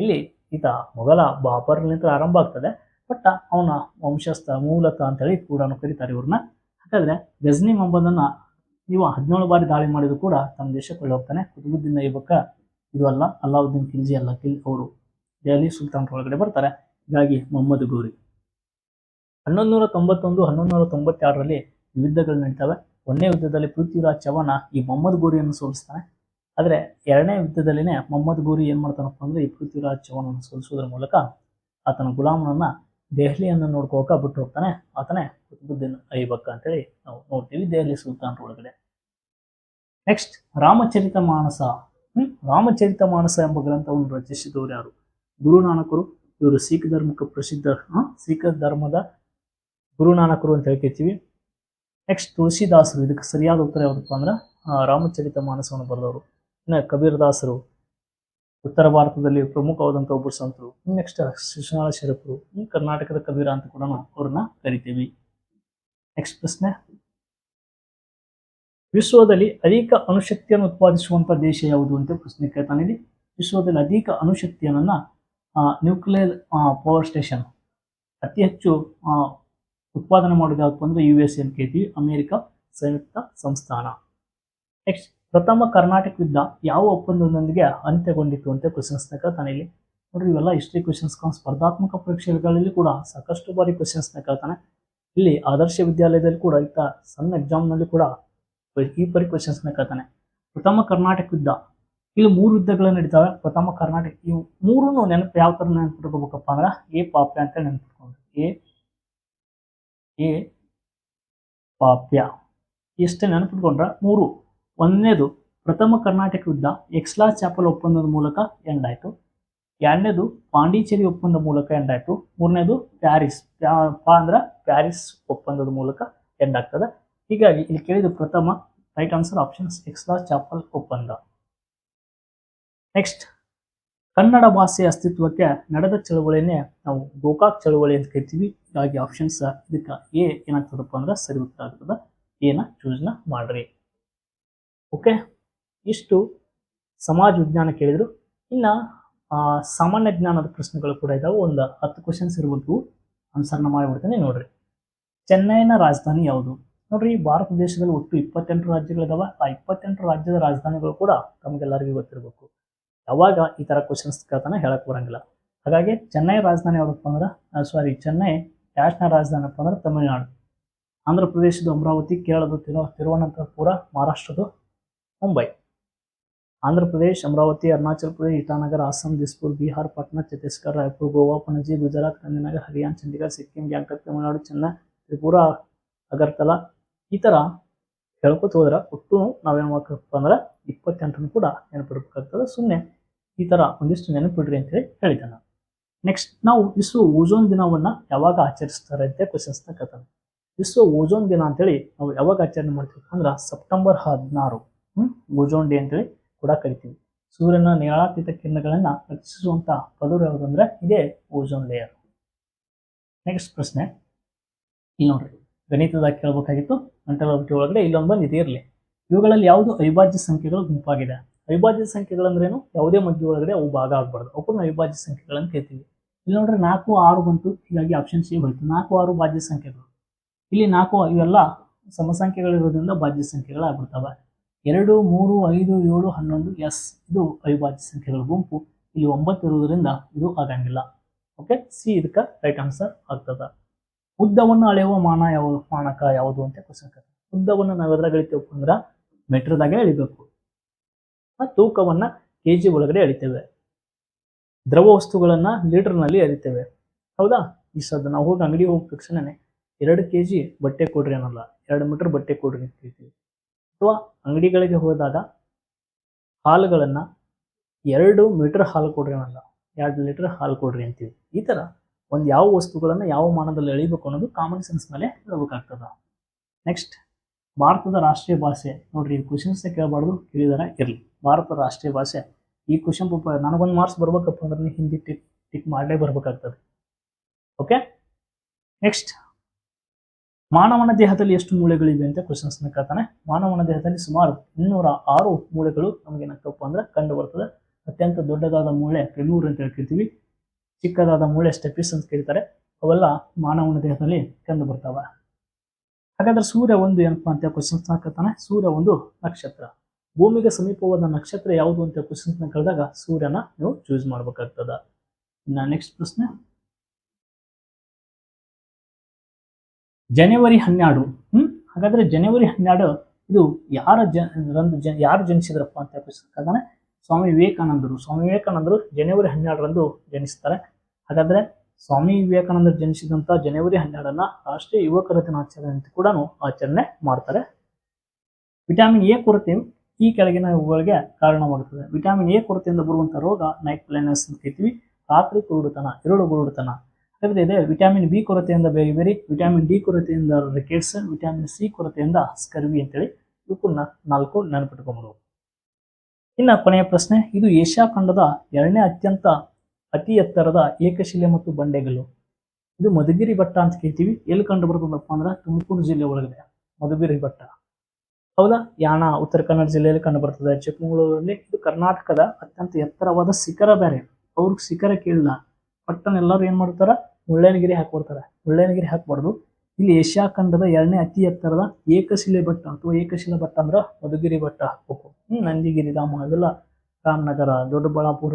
ಇಲ್ಲಿ ಈತ ಮೊಘಲ ಬಾಬರ್ನಿಂದ ಆರಂಭ ಆಗ್ತದೆ, ಬಟ್ ಅವನ ವಂಶಸ್ಥ ಮೂಲತ ಅಂತೇಳಿ ಕೂಡ ಕರೀತಾರೆ ಇವ್ರನ್ನ. ಹಾಗಾದ್ರೆ ಗಜ್ನಿ ಮೊಹಮ್ಮದನ್ನ ನೀವು ಹದಿನೇಳು ಬಾರಿ ದಾಳಿ ಮಾಡಿದ್ರು ಕೂಡ ತಮ್ಮ ದೇಶಕ್ಕೆ ಹೋಗ್ತಾನೆ ಕುತುಬುದ್ದೀನ್ ಐಬಕ್ಕ ಇದು ಅಲ್ಲ, ಅಲ್ಲಾವುದ್ದೀನ್ ಖಿಲ್ಜಿ ಅಲ್ಲ ಕಿಲ್ ಅವರು. ದೆಹಲಿ ಸುಲ್ತಾನ್ ಒಳಗಡೆ ಬರ್ತಾರೆ. ಹೀಗಾಗಿ ಮೊಹಮ್ಮದ್ ಗೋರಿ. ಹನ್ನೊಂದು ನೂರ ತೊಂಬತ್ತೊಂದು ಹನ್ನೊಂದು ನೂರ ತೊಂಬತ್ತಾರರಲ್ಲಿ ಯುದ್ಧಗಳು ನಡೀತವೆ. ಒಂದನೇ ಯುದ್ಧದಲ್ಲಿ ಪೃಥ್ವಿರಾಜ್ ಚವನ ಈ ಮೊಹಮ್ಮದ್ ಗೋರಿಯನ್ನು ಸೋಲಿಸ್ತಾನೆ. ಆದರೆ ಎರಡನೇ ಯುದ್ಧದಲ್ಲಿನೇ ಮೊಹಮ್ಮದ್ ಗೋರಿ ಏನ್ ಮಾಡ್ತಾನಪ್ಪ ಅಂದ್ರೆ ಈ ಪೃಥ್ವಿರಾಜ್ ಚವನನ್ನು ಸೋಲಿಸುವುದರ ಮೂಲಕ ಆತನ ಗುಲಾಮನನ್ನ ದೆಹಲಿಯನ್ನು ನೋಡ್ಕೋಕ ಬಿಟ್ಟು ಹೋಗ್ತಾನೆ. ಆತನೇ ಕುತುಬುದ್ದೀನ್ ಐಬಕ್ ಅಂತೇಳಿ ನಾವು ನೋಡ್ತೀವಿ ದೆಹಲಿ ಸುಲ್ತಾನ್ ಒಳಗಡೆ ನೆಕ್ಸ್ಟ್ ರಾಮಚರಿತ ಮಾನಸ. ಹ್ಮ್, ರಾಮಚರಿತ ಮಾನಸ ಎಂಬ ಗ್ರಂಥವನ್ನು ರಚಿಸಿದವರು ಯಾರು? ಗುರುನಾನಕರು ಇವರು ಸಿಖ್ ಧರ್ಮಕ್ಕೆ ಪ್ರಸಿದ್ಧ ಸಿಖ್ ಧರ್ಮದ ಗುರುನಾನಕರು ಅಂತ ಹೇಳ್ಕೊತೀವಿ. ನೆಕ್ಸ್ಟ್ ತುಳಸಿದಾಸರು. ಇದಕ್ಕೆ ಸರಿಯಾದ ಉತ್ತರ ಯಾವುದಪ್ಪ ಅಂದ್ರೆ ರಾಮಚರಿತ ಮಾನಸವನ್ನು ಬರೆದವರು. ಇನ್ನು ಕಬೀರ್ ದಾಸರು ಉತ್ತರ ಭಾರತದಲ್ಲಿ ಪ್ರಮುಖವಾದಂಥ ಒಬ್ಬರು ಸಂತರು ನೆಕ್ಸ್ಟ್ ಶಿಶುನಾಳ ಶರಪರು ಕರ್ನಾಟಕದ ಕಬೀರ ಅಂತ ಕೂಡ ನಾವು ಅವ್ರನ್ನ ಕರಿತೀವಿ. ನೆಕ್ಸ್ಟ್ ಪ್ರಶ್ನೆ. ವಿಶ್ವದಲ್ಲಿ ಅಧಿಕ ಅಣುಶಕ್ತಿಯನ್ನು ಉತ್ಪಾದಿಸುವಂತ ದೇಶ ಯಾವುದು ಅಂತ ಪ್ರಶ್ನೆ ಕೇಳ್ತಾನೆ ಇಲ್ಲಿ. ವಿಶ್ವದಲ್ಲಿ ಅಧಿಕ ಅಣುಶಕ್ತಿಯನ್ನ ನ್ಯೂಕ್ಲಿಯರ್ ಪವರ್ ಸ್ಟೇಷನ್ ಅತಿ ಹೆಚ್ಚು ಉತ್ಪಾದನೆ ಮಾಡೋದು ಅಂದ್ರೆ ಯು ಎಸ್ ಎನ್ ಕೇಳ್ತೀವಿ, ಅಮೆರಿಕ ಸಂಯುಕ್ತ ಸಂಸ್ಥಾನ. ನೆಕ್ಸ್ಟ್ ಪ್ರಥಮ ಕರ್ನಾಟಕ ಯುದ್ಧ ಯಾವ ಒಪ್ಪಂದದೊಂದಿಗೆ ಅಂತ್ಯಗೊಂಡಿತ್ತು ಅಂತ ಕ್ವಶನ್ಸ್ ಕೇಳ್ತಾನೆ ಇಲ್ಲಿ. ನೋಡ್ರಿ, ಇವೆಲ್ಲ ಹಿಸ್ಟ್ರಿ ಕ್ವಶನ್ಸ್ ಸ್ಪರ್ಧಾತ್ಮಕ ಪರೀಕ್ಷೆಗಳಲ್ಲಿ ಕೂಡ ಸಾಕಷ್ಟು ಬಾರಿ ಕ್ವಶನ್ಸ್ ಕೇಳ್ತಾನೆ ಇಲ್ಲಿ ಆದರ್ಶ ವಿದ್ಯಾಲಯದಲ್ಲಿ ಕೂಡ ಇತ್ತ ಸಣ್ಣ ಎಕ್ಸಾಮ್ನಲ್ಲಿ ಕೂಡ ಈ ಪರಿ ಕ್ವಶನ್ಸ್ನ ಕೇಳ್ತಾನೆ ಪ್ರಥಮ ಕರ್ನಾಟಕ ಯುದ್ಧ. ಇಲ್ಲಿ ಮೂರು ಯುದ್ಧಗಳು ನಡೀತಾವೆ. ಪ್ರಥಮ ಕರ್ನಾಟಕ ಇವು ಮೂರೂ ನೆನಪು ಯಾವ ತರ ನೆನಪಿಟ್ಕೋಬೇಕಪ್ಪ ಅಂದ್ರೆ ಎ ಪಾಪ್ಯ ಅಂತ ನೆನಪಿಟ್ಕೊಂಡು ಎ ಎ ಪಾಪ್ಯ. ಎಷ್ಟೇ ನೆನಪಿಟ್ಕೊಂಡ್ರೆ ಮೂರು. ಒಂದನೇದು, ಪ್ರಥಮ ಕರ್ನಾಟಕ ಯುದ್ಧ ಎಕ್ಸ್ಲಾ ಚಾಪಲ್ ಒಪ್ಪಂದದ ಮೂಲಕ ಎಂಡ್ ಆಯಿತು ಎರಡನೇದು, ಪಾಂಡಿಚೇರಿ ಒಪ್ಪಂದ ಮೂಲಕ ಎಂಡ್ ಆಯಿತು ಮೂರನೇದು, ಪ್ಯಾರಿಸ್, ಪ್ಯಾ- ಪಾ ಅಂದ್ರೆ ಪ್ಯಾರಿಸ್ ಒಪ್ಪಂದದ ಮೂಲಕ ಎಂಡ್ ಆಗ್ತದೆ ಹೀಗಾಗಿ ಇಲ್ಲಿ ಕೇಳಿದ ಪ್ರಥಮ, ರೈಟ್ ಆನ್ಸರ್ ಆಪ್ಷನ್ಸ್ ಎಕ್ಸ್ಲಾ ಚಾಪಲ್ ಒಪ್ಪಂದ. ನೆಕ್ಸ್ಟ್, ಕನ್ನಡ ಭಾಷೆಯ ಅಸ್ತಿತ್ವಕ್ಕೆ ನಡೆದ ಚಳವಳಿನೇ ನಾವು ಗೋಕಾಕ್ ಚಳವಳಿ ಅಂತ ಕರಿತೀವಿ. ಹೀಗಾಗಿ ಆಪ್ಷನ್ಸ್ ಇದಕ್ಕೆ ಎ ಏನಾಗ್ತದಪ್ಪ ಅಂದ್ರೆ ಸರಿ ಉತ್ತರ ಆಗ್ತದೆ ಏನ ಚೂಸ್ನ ಮಾಡ್ರಿ. ಓಕೆ? ಇಷ್ಟು ಸಮಾಜ ವಿಜ್ಞಾನ ಕೇಳಿದರು. ಇನ್ನು ಸಾಮಾನ್ಯ ಜ್ಞಾನದ ಪ್ರಶ್ನೆಗಳು ಕೂಡ ಇದ್ದಾವೆ ಒಂದು ಹತ್ತು ಕ್ವಶನ್ಸ್ ಇರ್ಬೋದು. ಅನುಸರಣೆ ಮಾಡಿಬಿಡ್ತೇನೆ ನೋಡ್ರಿ. ಚೆನ್ನೈನ ರಾಜಧಾನಿ ಯಾವುದು? ನೋಡ್ರಿ ಭಾರತ ದೇಶದಲ್ಲಿ ಒಟ್ಟು ಇಪ್ಪತ್ತೆಂಟು ರಾಜ್ಯಗಳಿದಾವೆ. ಆ ಇಪ್ಪತ್ತೆಂಟು ರಾಜ್ಯದ ರಾಜಧಾನಿಗಳು ಕೂಡ ತಮಗೆಲ್ಲರಿಗೂ ಗೊತ್ತಿರಬೇಕು. ಯಾವಾಗ ಈ ಥರ ಕ್ವಶನ್ಸ್ ಕೇಳ್ತಾನೆ ಹೇಳಕ್ಕೆ ಬರೋಂಗಿಲ್ಲ. ಹಾಗಾಗಿ, ಚೆನ್ನೈ ರಾಜಧಾನಿ ಯಾವುದಪ್ಪ ಅಂದ್ರೆ ಸಾರಿ ಚೆನ್ನೈ ಯಾಶ್ನ ರಾಜಧಾನಿ ಅಪ್ಪ ಅಂದ್ರೆ ತಮಿಳುನಾಡು. ಆಂಧ್ರ ಪ್ರದೇಶದ ಅಮರಾವತಿ, ಕೇರಳದ ತಿರು, ತಿರುವನಂತಪುರ ಮಹಾರಾಷ್ಟ್ರದ ಮುಂಬೈ. ಆಂಧ್ರ ಪ್ರದೇಶ್, ಅಮರಾವತಿ, ಅರುಣಾಚಲ್ ಪ್ರದೇಶ್, ಇಟಾನಗರ್, ಅಸ್ಸಾಂ, ದಿಸ್ಪುರ್, ಬಿಹಾರ್, ಪಾಟ್ನಾ ಛತ್ತೀಸ್ಗಢ ರಾಯ್ಪುರ್, ಗೋವಾ, ಪಣಜಿ, ಗುಜರಾತ್ ಗಾಂಧಿನಗರ್ ಹರಿಯಾಣ, ಚಂಡೀಗಢ, ಸಿಕ್ಕಿಂ ಗ್ಯಾಂಗ್ಟಕ್ ತಮಿಳುನಾಡು, ಚೆನ್ನೈ, ತ್ರಿಪುರ, ಅಗರ್ತಲಾ ಈ ಥರ ಹೇಳ್ಕೊತ ಹೋದ್ರೆ ಒಟ್ಟು ನಾವೇನು ಮಾಡ್ಬೇಕಪ್ಪ ಅಂದ್ರೆ ಇಪ್ಪತ್ತೆಂಟನ್ನು ಕೂಡ ನೆನಪಿಡ್ಬೇಕಾಗ್ತದೆ. ಸುಮ್ಮನೆ ಈ ಥರ ಒಂದಿಷ್ಟು ನೆನಪಿಡ್ರಿ ಅಂತೇಳಿ ಹೇಳಿದ್ದಾನೆ ನೆಕ್ಸ್ಟ್ ನಾವು ವಿಶ್ವ ಓಜೋನ್ ದಿನವನ್ನು ಯಾವಾಗ ಆಚರಿಸ್ತಾರೆ ಅಂತ ಕ್ವಶನ್ಸ್ನ ಕಥನ. ವಿಶ್ವ ಓಜೋನ್ ದಿನ ಅಂತೇಳಿ ನಾವು ಯಾವಾಗ ಆಚರಣೆ ಮಾಡ್ತೀವಿ ಅಂದ್ರೆ ಸೆಪ್ಟೆಂಬರ್ ಹದಿನಾರು. ಹ್ಮ್? ಡೇ ಅಂತೇಳಿ ಕೂಡ ಕರಿತೀವಿ. ಸೂರ್ಯನ ನೇಳಾತೀತ ಕಿರಣಗಳನ್ನ ರಕ್ಷಿಸುವಂತ ಪದರು ಯಾವುದಂದ್ರೆ ಇದೇ ಓಜೋನ್ ಲೇಯರ್ ನೆಕ್ಸ್ಟ್ ಪ್ರಶ್ನೆ. ಇಲ್ಲಿ ನೋಡ್ರಿ. ಗಣಿತದಾಗ ಕೇಳಬೇಕಾಗಿತ್ತು. ಅಬಿಲಿಟಿ ಒಳಗಡೆ ಇಲ್ಲೊಂದು ಬಂದು ಇದೇ ಇರಲಿ. ಇವುಗಳಲ್ಲಿ ಯಾವುದು ಅವಿಭಾಜ್ಯ ಸಂಖ್ಯೆಗಳು ಗುಂಪಾಗಿದೆ? ಅವಿಭಾಜ್ಯ ಸಂಖ್ಯೆಗಳಂದ್ರೇನು ಯಾವುದೇ ಮಧ್ಯ ಒಳಗಡೆ ಅವು ಭಾಗ ಆಗಬಾರ್ದು. ಅವಕ್ಕೂ ಅವಿಭಾಜ್ಯ ಸಂಖ್ಯೆಗಳನ್ನು ಹೇಳ್ತೀವಿ. ಇಲ್ಲಿ ನೋಡ್ರಿ ನಾಲ್ಕು, ಆರು ಬಂತು. ಹೀಗಾಗಿ ಆಪ್ಷನ್ ಸಿ ಬಂತು ನಾಲ್ಕು, ಆರು ಭಾಜ್ಯ ಸಂಖ್ಯೆಗಳು. ಇಲ್ಲಿ ನಾಲ್ಕು ಇವೆಲ್ಲ ಸಮಸಂಖ್ಯೆಗಳಿರೋದ್ರಿಂದ ಭಾಜ್ಯ ಸಂಖ್ಯೆಗಳಾಗ್ಬಿಡ್ತವೆ. ಎರಡು, ಮೂರು, ಐದು, ಏಳು, ಹನ್ನೊಂದು, ಎಸ್. ಇದು ಅವಿಭಾಜ್ಯ ಸಂಖ್ಯೆಗಳ ಗುಂಪು. ಇಲ್ಲಿ ಒಂಬತ್ತು ಇರುವುದರಿಂದ ಇದು ಆಗಂಗಿಲ್ಲ. ಓಕೆ ಸಿ ಇದಕ್ಕೆ ರೈಟ್ ಆನ್ಸರ್ ಆಗ್ತದ. ಉದ್ದವನ್ನು ಅಳೆಯುವ ಮಾನ ಯಾವುದು? ಮಾನಕ ಯಾವುದು ಅಂತ ಕ್ವಶನ್ ಉದ್ದವನ್ನು ನಾವು ಎದ್ರಾಗ ಎಳಿತೇವಪ್ಪ ಅಂದ್ರೆ ಮೆಟ್ರದಾಗೆ ಎಳಿಬೇಕು. ಮತ್ತು ತೂಕವನ್ನು ಕೆ ಜಿ ಒಳಗಡೆ ಎಳಿತೇವೆ. ದ್ರವ ವಸ್ತುಗಳನ್ನು ಲೀಟರ್ನಲ್ಲಿ ಎಳಿತೇವೆ. ಹೌದಾ? ಈ ಸದ್ದ ನಾವು ಹೋಗಿ ಅಂಗಡಿ ಹೋಗಿ ತಕ್ಷಣನೇ ಎರಡು ಕೆ ಜಿ ಬಟ್ಟೆ ಕೊಡ್ರಿ ಅನ್ನಲ್ಲ. ಎರಡು ಮೀಟರ್ ಬಟ್ಟೆ ಕೊಡ್ರಿ ಅಂತ ಹೇಳ್ತೀವಿ ಅಥವಾ ಅಂಗಡಿಗಳಿಗೆ ಹೋದಾಗ ಹಾಲುಗಳನ್ನ ಎರಡು ಮೀಟರ್ ಹಾಲು ಕೊಡ್ರಿ ಅನ್ನಲ್ಲ, ಎರಡು ಲೀಟರ್ ಹಾಲು ಕೊಡ್ರಿ ಅಂತೀವಿ. ಈ ಥರ ಒಂದು ಯಾವ ವಸ್ತುಗಳನ್ನು ಯಾವ ಮಾನದಲ್ಲಿ ಎಳಿಬೇಕು ಅನ್ನೋದು ಕಾಮನ್ ಸೆನ್ಸ್ ಮೇಲೆ ಹೇಳ್ಬೇಕಾಗ್ತದ. ನೆಕ್ಸ್ಟ್ ಭಾರತದ ರಾಷ್ಟ್ರೀಯ ಭಾಷೆ. ನೋಡ್ರಿ, ಈ ಕ್ವಶನ್ಸ್ ಕೇಳಬಾರ್ದು, ಕೇಳಿದಾರೆ ಇರಲಿ. ಭಾರತದ ರಾಷ್ಟ್ರೀಯ ಭಾಷೆ. ಈ ಕ್ವಶನ್ ಪೇಪರ್ ನನಗೊಂದು ಮಾರ್ಕ್ಸ್ ಬರ್ಬೇಕಪ್ಪ ಅಂದ್ರೆ ಹಿಂದಿ ಟಿಕ್ ಟಿಕ್ ಮಾಡಲೇ ಬರ್ಬೇಕಾಗ್ತದೆ. ಓಕೆ ನೆಕ್ಸ್ಟ್ ಮಾನವನ ದೇಹದಲ್ಲಿ ಎಷ್ಟು ಮೂಳೆಗಳಿವೆ ಅಂತ ಕ್ವಶನ್ಸ್ ಕೇಳ್ತಾನೆ. ಮಾನವನ ದೇಹದಲ್ಲಿ ಸುಮಾರು ಇನ್ನೂರ ಆರು ಮೂಳೆಗಳು ನಮಗೆ ಅಂದ್ರೆ ಕಂಡು ಬರ್ತದೆ. ಅತ್ಯಂತ ದೊಡ್ಡದಾದ ಮೂಳೆ ಫೆಮೂರ್ ಅಂತ ಹೇಳ್ತಿರ್ತೀವಿ. ಚಿಕ್ಕದಾದ ಮೂಳೆ ಸ್ಟೆಪಿಸ್ ಅಂತ ಕೇಳ್ತಾರೆ. ಅವೆಲ್ಲ ಮಾನವನ ದೇಹದಲ್ಲಿ ಕಂಡು ಬರ್ತಾವ. ಹಾಗಾದ್ರೆ ಸೂರ್ಯ ಒಂದು ಏನಪ್ಪಾ ಅಂತ ಕ್ವಶನ್ಸ್ ಕೇಳ್ತಾನೆ. ಸೂರ್ಯ ಒಂದು ನಕ್ಷತ್ರ. ಭೂಮಿಗೆ ಸಮೀಪವಾದ ನಕ್ಷತ್ರ ಯಾವುದು ಅಂತ ಕ್ವಶನ್ಸ್ ಕೇಳಿದಾಗ ಸೂರ್ಯನ ನೀವು ಚೂಸ್ ಮಾಡ್ಬೇಕಾಗ್ತದ. ಇನ್ನ ನೆಕ್ಸ್ಟ್ ಪ್ರಶ್ನೆ. ಜನವರಿ ಹನ್ನೆರಡು, ಹ್ಮ್? ಹಾಗಾದ್ರೆ ಜನವರಿ ಹನ್ನೆರಡು ಇದು ಯಾರ ಜನರಂದು ರಂದು ಜ, ಯಾರು ಜನಿಸಿದ್ರಪ್ಪ ಅಂತ ಕೇಳ್ತಾನೆ ಸ್ವಾಮಿ ವಿವೇಕಾನಂದರು. ಸ್ವಾಮಿ ವಿವೇಕಾನಂದರು ಜನವರಿ ಹನ್ನೆರಡರಂದು ಜನಿಸ್ತಾರೆ. ಹಾಗಾದ್ರೆ ಸ್ವಾಮಿ ವಿವೇಕಾನಂದರು ಜನಿಸಿದಂತ ಜನವರಿ ಹನ್ನೆರಡನ್ನ ರಾಷ್ಟ್ರೀಯ ಯುವಕರ ದಿನಾಚರಣೆ ಅಂತ ಕೂಡ ಆಚರಣೆ ಮಾಡ್ತಾರೆ. ವಿಟಮಿನ್ ಎ ಕೊರತೆಯು ಈ ಕೆಳಗಿನ ಇವುಗಳಿಗೆ ಕಾರಣವಾಗುತ್ತದೆ. ವಿಟಮಿನ್ ಎ ಕೊರತೆಯಿಂದ ಬರುವಂಥ ರೋಗ, ನೈಟ್ ಬ್ಲೈಂಡ್ನೆಸ್ ಅಂತ ಕರಿತೀವಿ ರಾತ್ರಿ ಕುರುಡುತನ ಎರಡು ಕುರುಡುತನ ಇದೆ ವಿಟಮಿನ್ ಬಿ ಕೊರತೆಯಿಂದ ಬೇರೆ ಬೇರೆ ವಿಟಮಿನ್ ಡಿ ಕೊರತೆಯಿಂದ ರಿಕೆಟ್ಸ್ ವಿಟಮಿನ್ ಸಿ ಕೊರತೆಯಿಂದ ಸ್ಕರ್ವಿ ಅಂತೇಳಿ ಇವಕ್ಕೂ ನಾಲ್ಕು ನೆನಪಿಟ್ಕೊಂಬೋದು. ಇನ್ನು ಕೊನೆಯ ಪ್ರಶ್ನೆ, ಇದು ಏಷ್ಯಾ ಖಂಡದ ಎರಡನೇ ಅತ್ಯಂತ ಅತಿ ಎತ್ತರದ ಏಕಶಿಲೆ ಮತ್ತು ಬಂಡೆಗಲ್ಲು ಇದು ಮಧುಗಿರಿ ಬೆಟ್ಟ ಅಂತ ಕೇಳ್ತೀವಿ, ಎಲ್ಲಿ ಕಂಡು ಬರ್ತದಪ್ಪ ಅಂದ್ರೆ ತುಮಕೂರು ಜಿಲ್ಲೆ ಒಳಗಡೆ, ಮಧುಗಿರಿ ಬೆಟ್ಟ. ಹೌದಾ? ಯಾಣ, ಉತ್ತರ ಕನ್ನಡ ಜಿಲ್ಲೆಯಲ್ಲಿ ಕಂಡು ಬರ್ತದೆ, ಚಿಕ್ಕಮಗಳೂರಲ್ಲಿ ಇದು ಕರ್ನಾಟಕದ ಅತ್ಯಂತ ಎತ್ತರವಾದ ಶಿಖರ ಬೇರೆ. ಅವ್ರಿಗೆ ಶಿಖರ ಕೇಳಲ್ಲ. ಬಟ್ಟನ್ನೆಲ್ಲರೂ ಏನು ಮಾಡ್ತಾರ? ಮುಳ್ಳಯ್ಯನಗಿರಿ ಹಾಕ್ಬಿಡ್ತಾರೆ ಮುಳ್ಳಯ್ಯನಗಿರಿ ಹಾಕ್ಬಾರ್ದು. ಇಲ್ಲಿ ಏಷ್ಯಾ ಖಂಡದ ಎರಡನೇ ಅತಿ ಎತ್ತರದ ಏಕಶಿಲೆ ಬೆಟ್ಟ ಅಥವಾ ಏಕಶಿಲೆ ಬೆಟ್ಟ ಅಂದ್ರೆ ಮಧುಗಿರಿ ಬೆಟ್ಟ ಹಾಕ್ಬೇಕು. ನಂದಿಗಿರಿ ಧಾಮ ಅದೆಲ್ಲ ರಾಮನಗರ, ದೊಡ್ಡಬಳ್ಳಾಪುರ,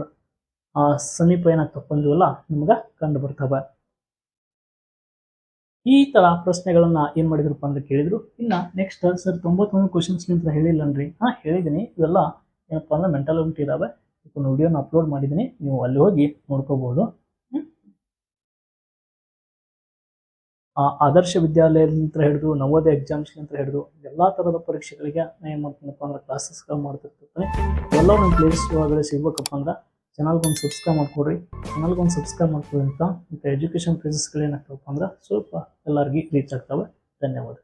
ಆ, ಸಮೀಪ ಏನಾಗ್ತಪ್ಪ ಅಂದಿವಲ್ಲ ನಿಮ್ಗೆ ಕಂಡು ಬರ್ತವೆ ಈ ತರ ಪ್ರಶ್ನೆಗಳನ್ನ ಏನ್ ಮಾಡಿದ್ರಪ್ಪ ಅಂದ್ರೆ ಕೇಳಿದ್ರು. ಇನ್ನ ನೆಕ್ಸ್ಟ್ ಸರ್ ತೊಂಬತ್ತೊಂದು ಕ್ವಶನ್ಸ್ ನಿಂತ ಹೇಳಿಲ್ಲನ್ರಿ. ಹಾ, ಹೇಳಿದೀನಿ. ಇವೆಲ್ಲ ಏನಪ್ಪಾ ಅಂದ್ರೆ ಮೆಂಟಲ್ ಇದಾವೆ. ಒಂದು ವಿಡಿಯೋನ ಅಪ್ಲೋಡ್ ಮಾಡಿದ್ದೀನಿ ನೀವು ಅಲ್ಲಿ ಹೋಗಿ ನೋಡ್ಕೋಬಹುದು ಆದರ್ಶ ವಿದ್ಯಾಲಯದಿಂದ ಹಿಡಿದು ನವೋದಯ ಎಕ್ಸಾಮ್ಸ್ ಅಂತ ಹಿಡಿದು ಎಲ್ಲಾ ತರದ ಪರೀಕ್ಷೆಗಳಿಗೆ ನಾನು ಏನು ಮಾಡ್ತೀನಪ್ಪ ಅಂದ್ರೆ ಕ್ಲಾಸಸ್ಗಳು ಎಲ್ಲ ನಮ್ಮ ಪ್ಲೇಸ್ ಒಳಗಡೆ ಸಿಗ್ಬೇಕಪ್ಪ ಅಂದ್ರೆ ಚಾನಲ್ಗೊಂದು ಸಬ್ಸ್ಕ್ರೈಬ್ ಮಾಡ್ಕೊಡ್ರಿ. ಚಾನಲ್ಗೊಂದು ಸಬ್ಸ್ಕ್ರೈಬ್ ಮಾಡ್ಕೊಡಿ ಅಂತ ಮತ್ತು ಎಜುಕೇಷನ್ ಪ್ಲೇಸಸ್ಗಳು ಏನಾಗ್ತವಪ್ಪ ಅಂದ್ರೆ ಸ್ವಲ್ಪ ಎಲ್ಲರಿಗೂ ರೀಚ್ ಆಗ್ತವೆ. ಧನ್ಯವಾದ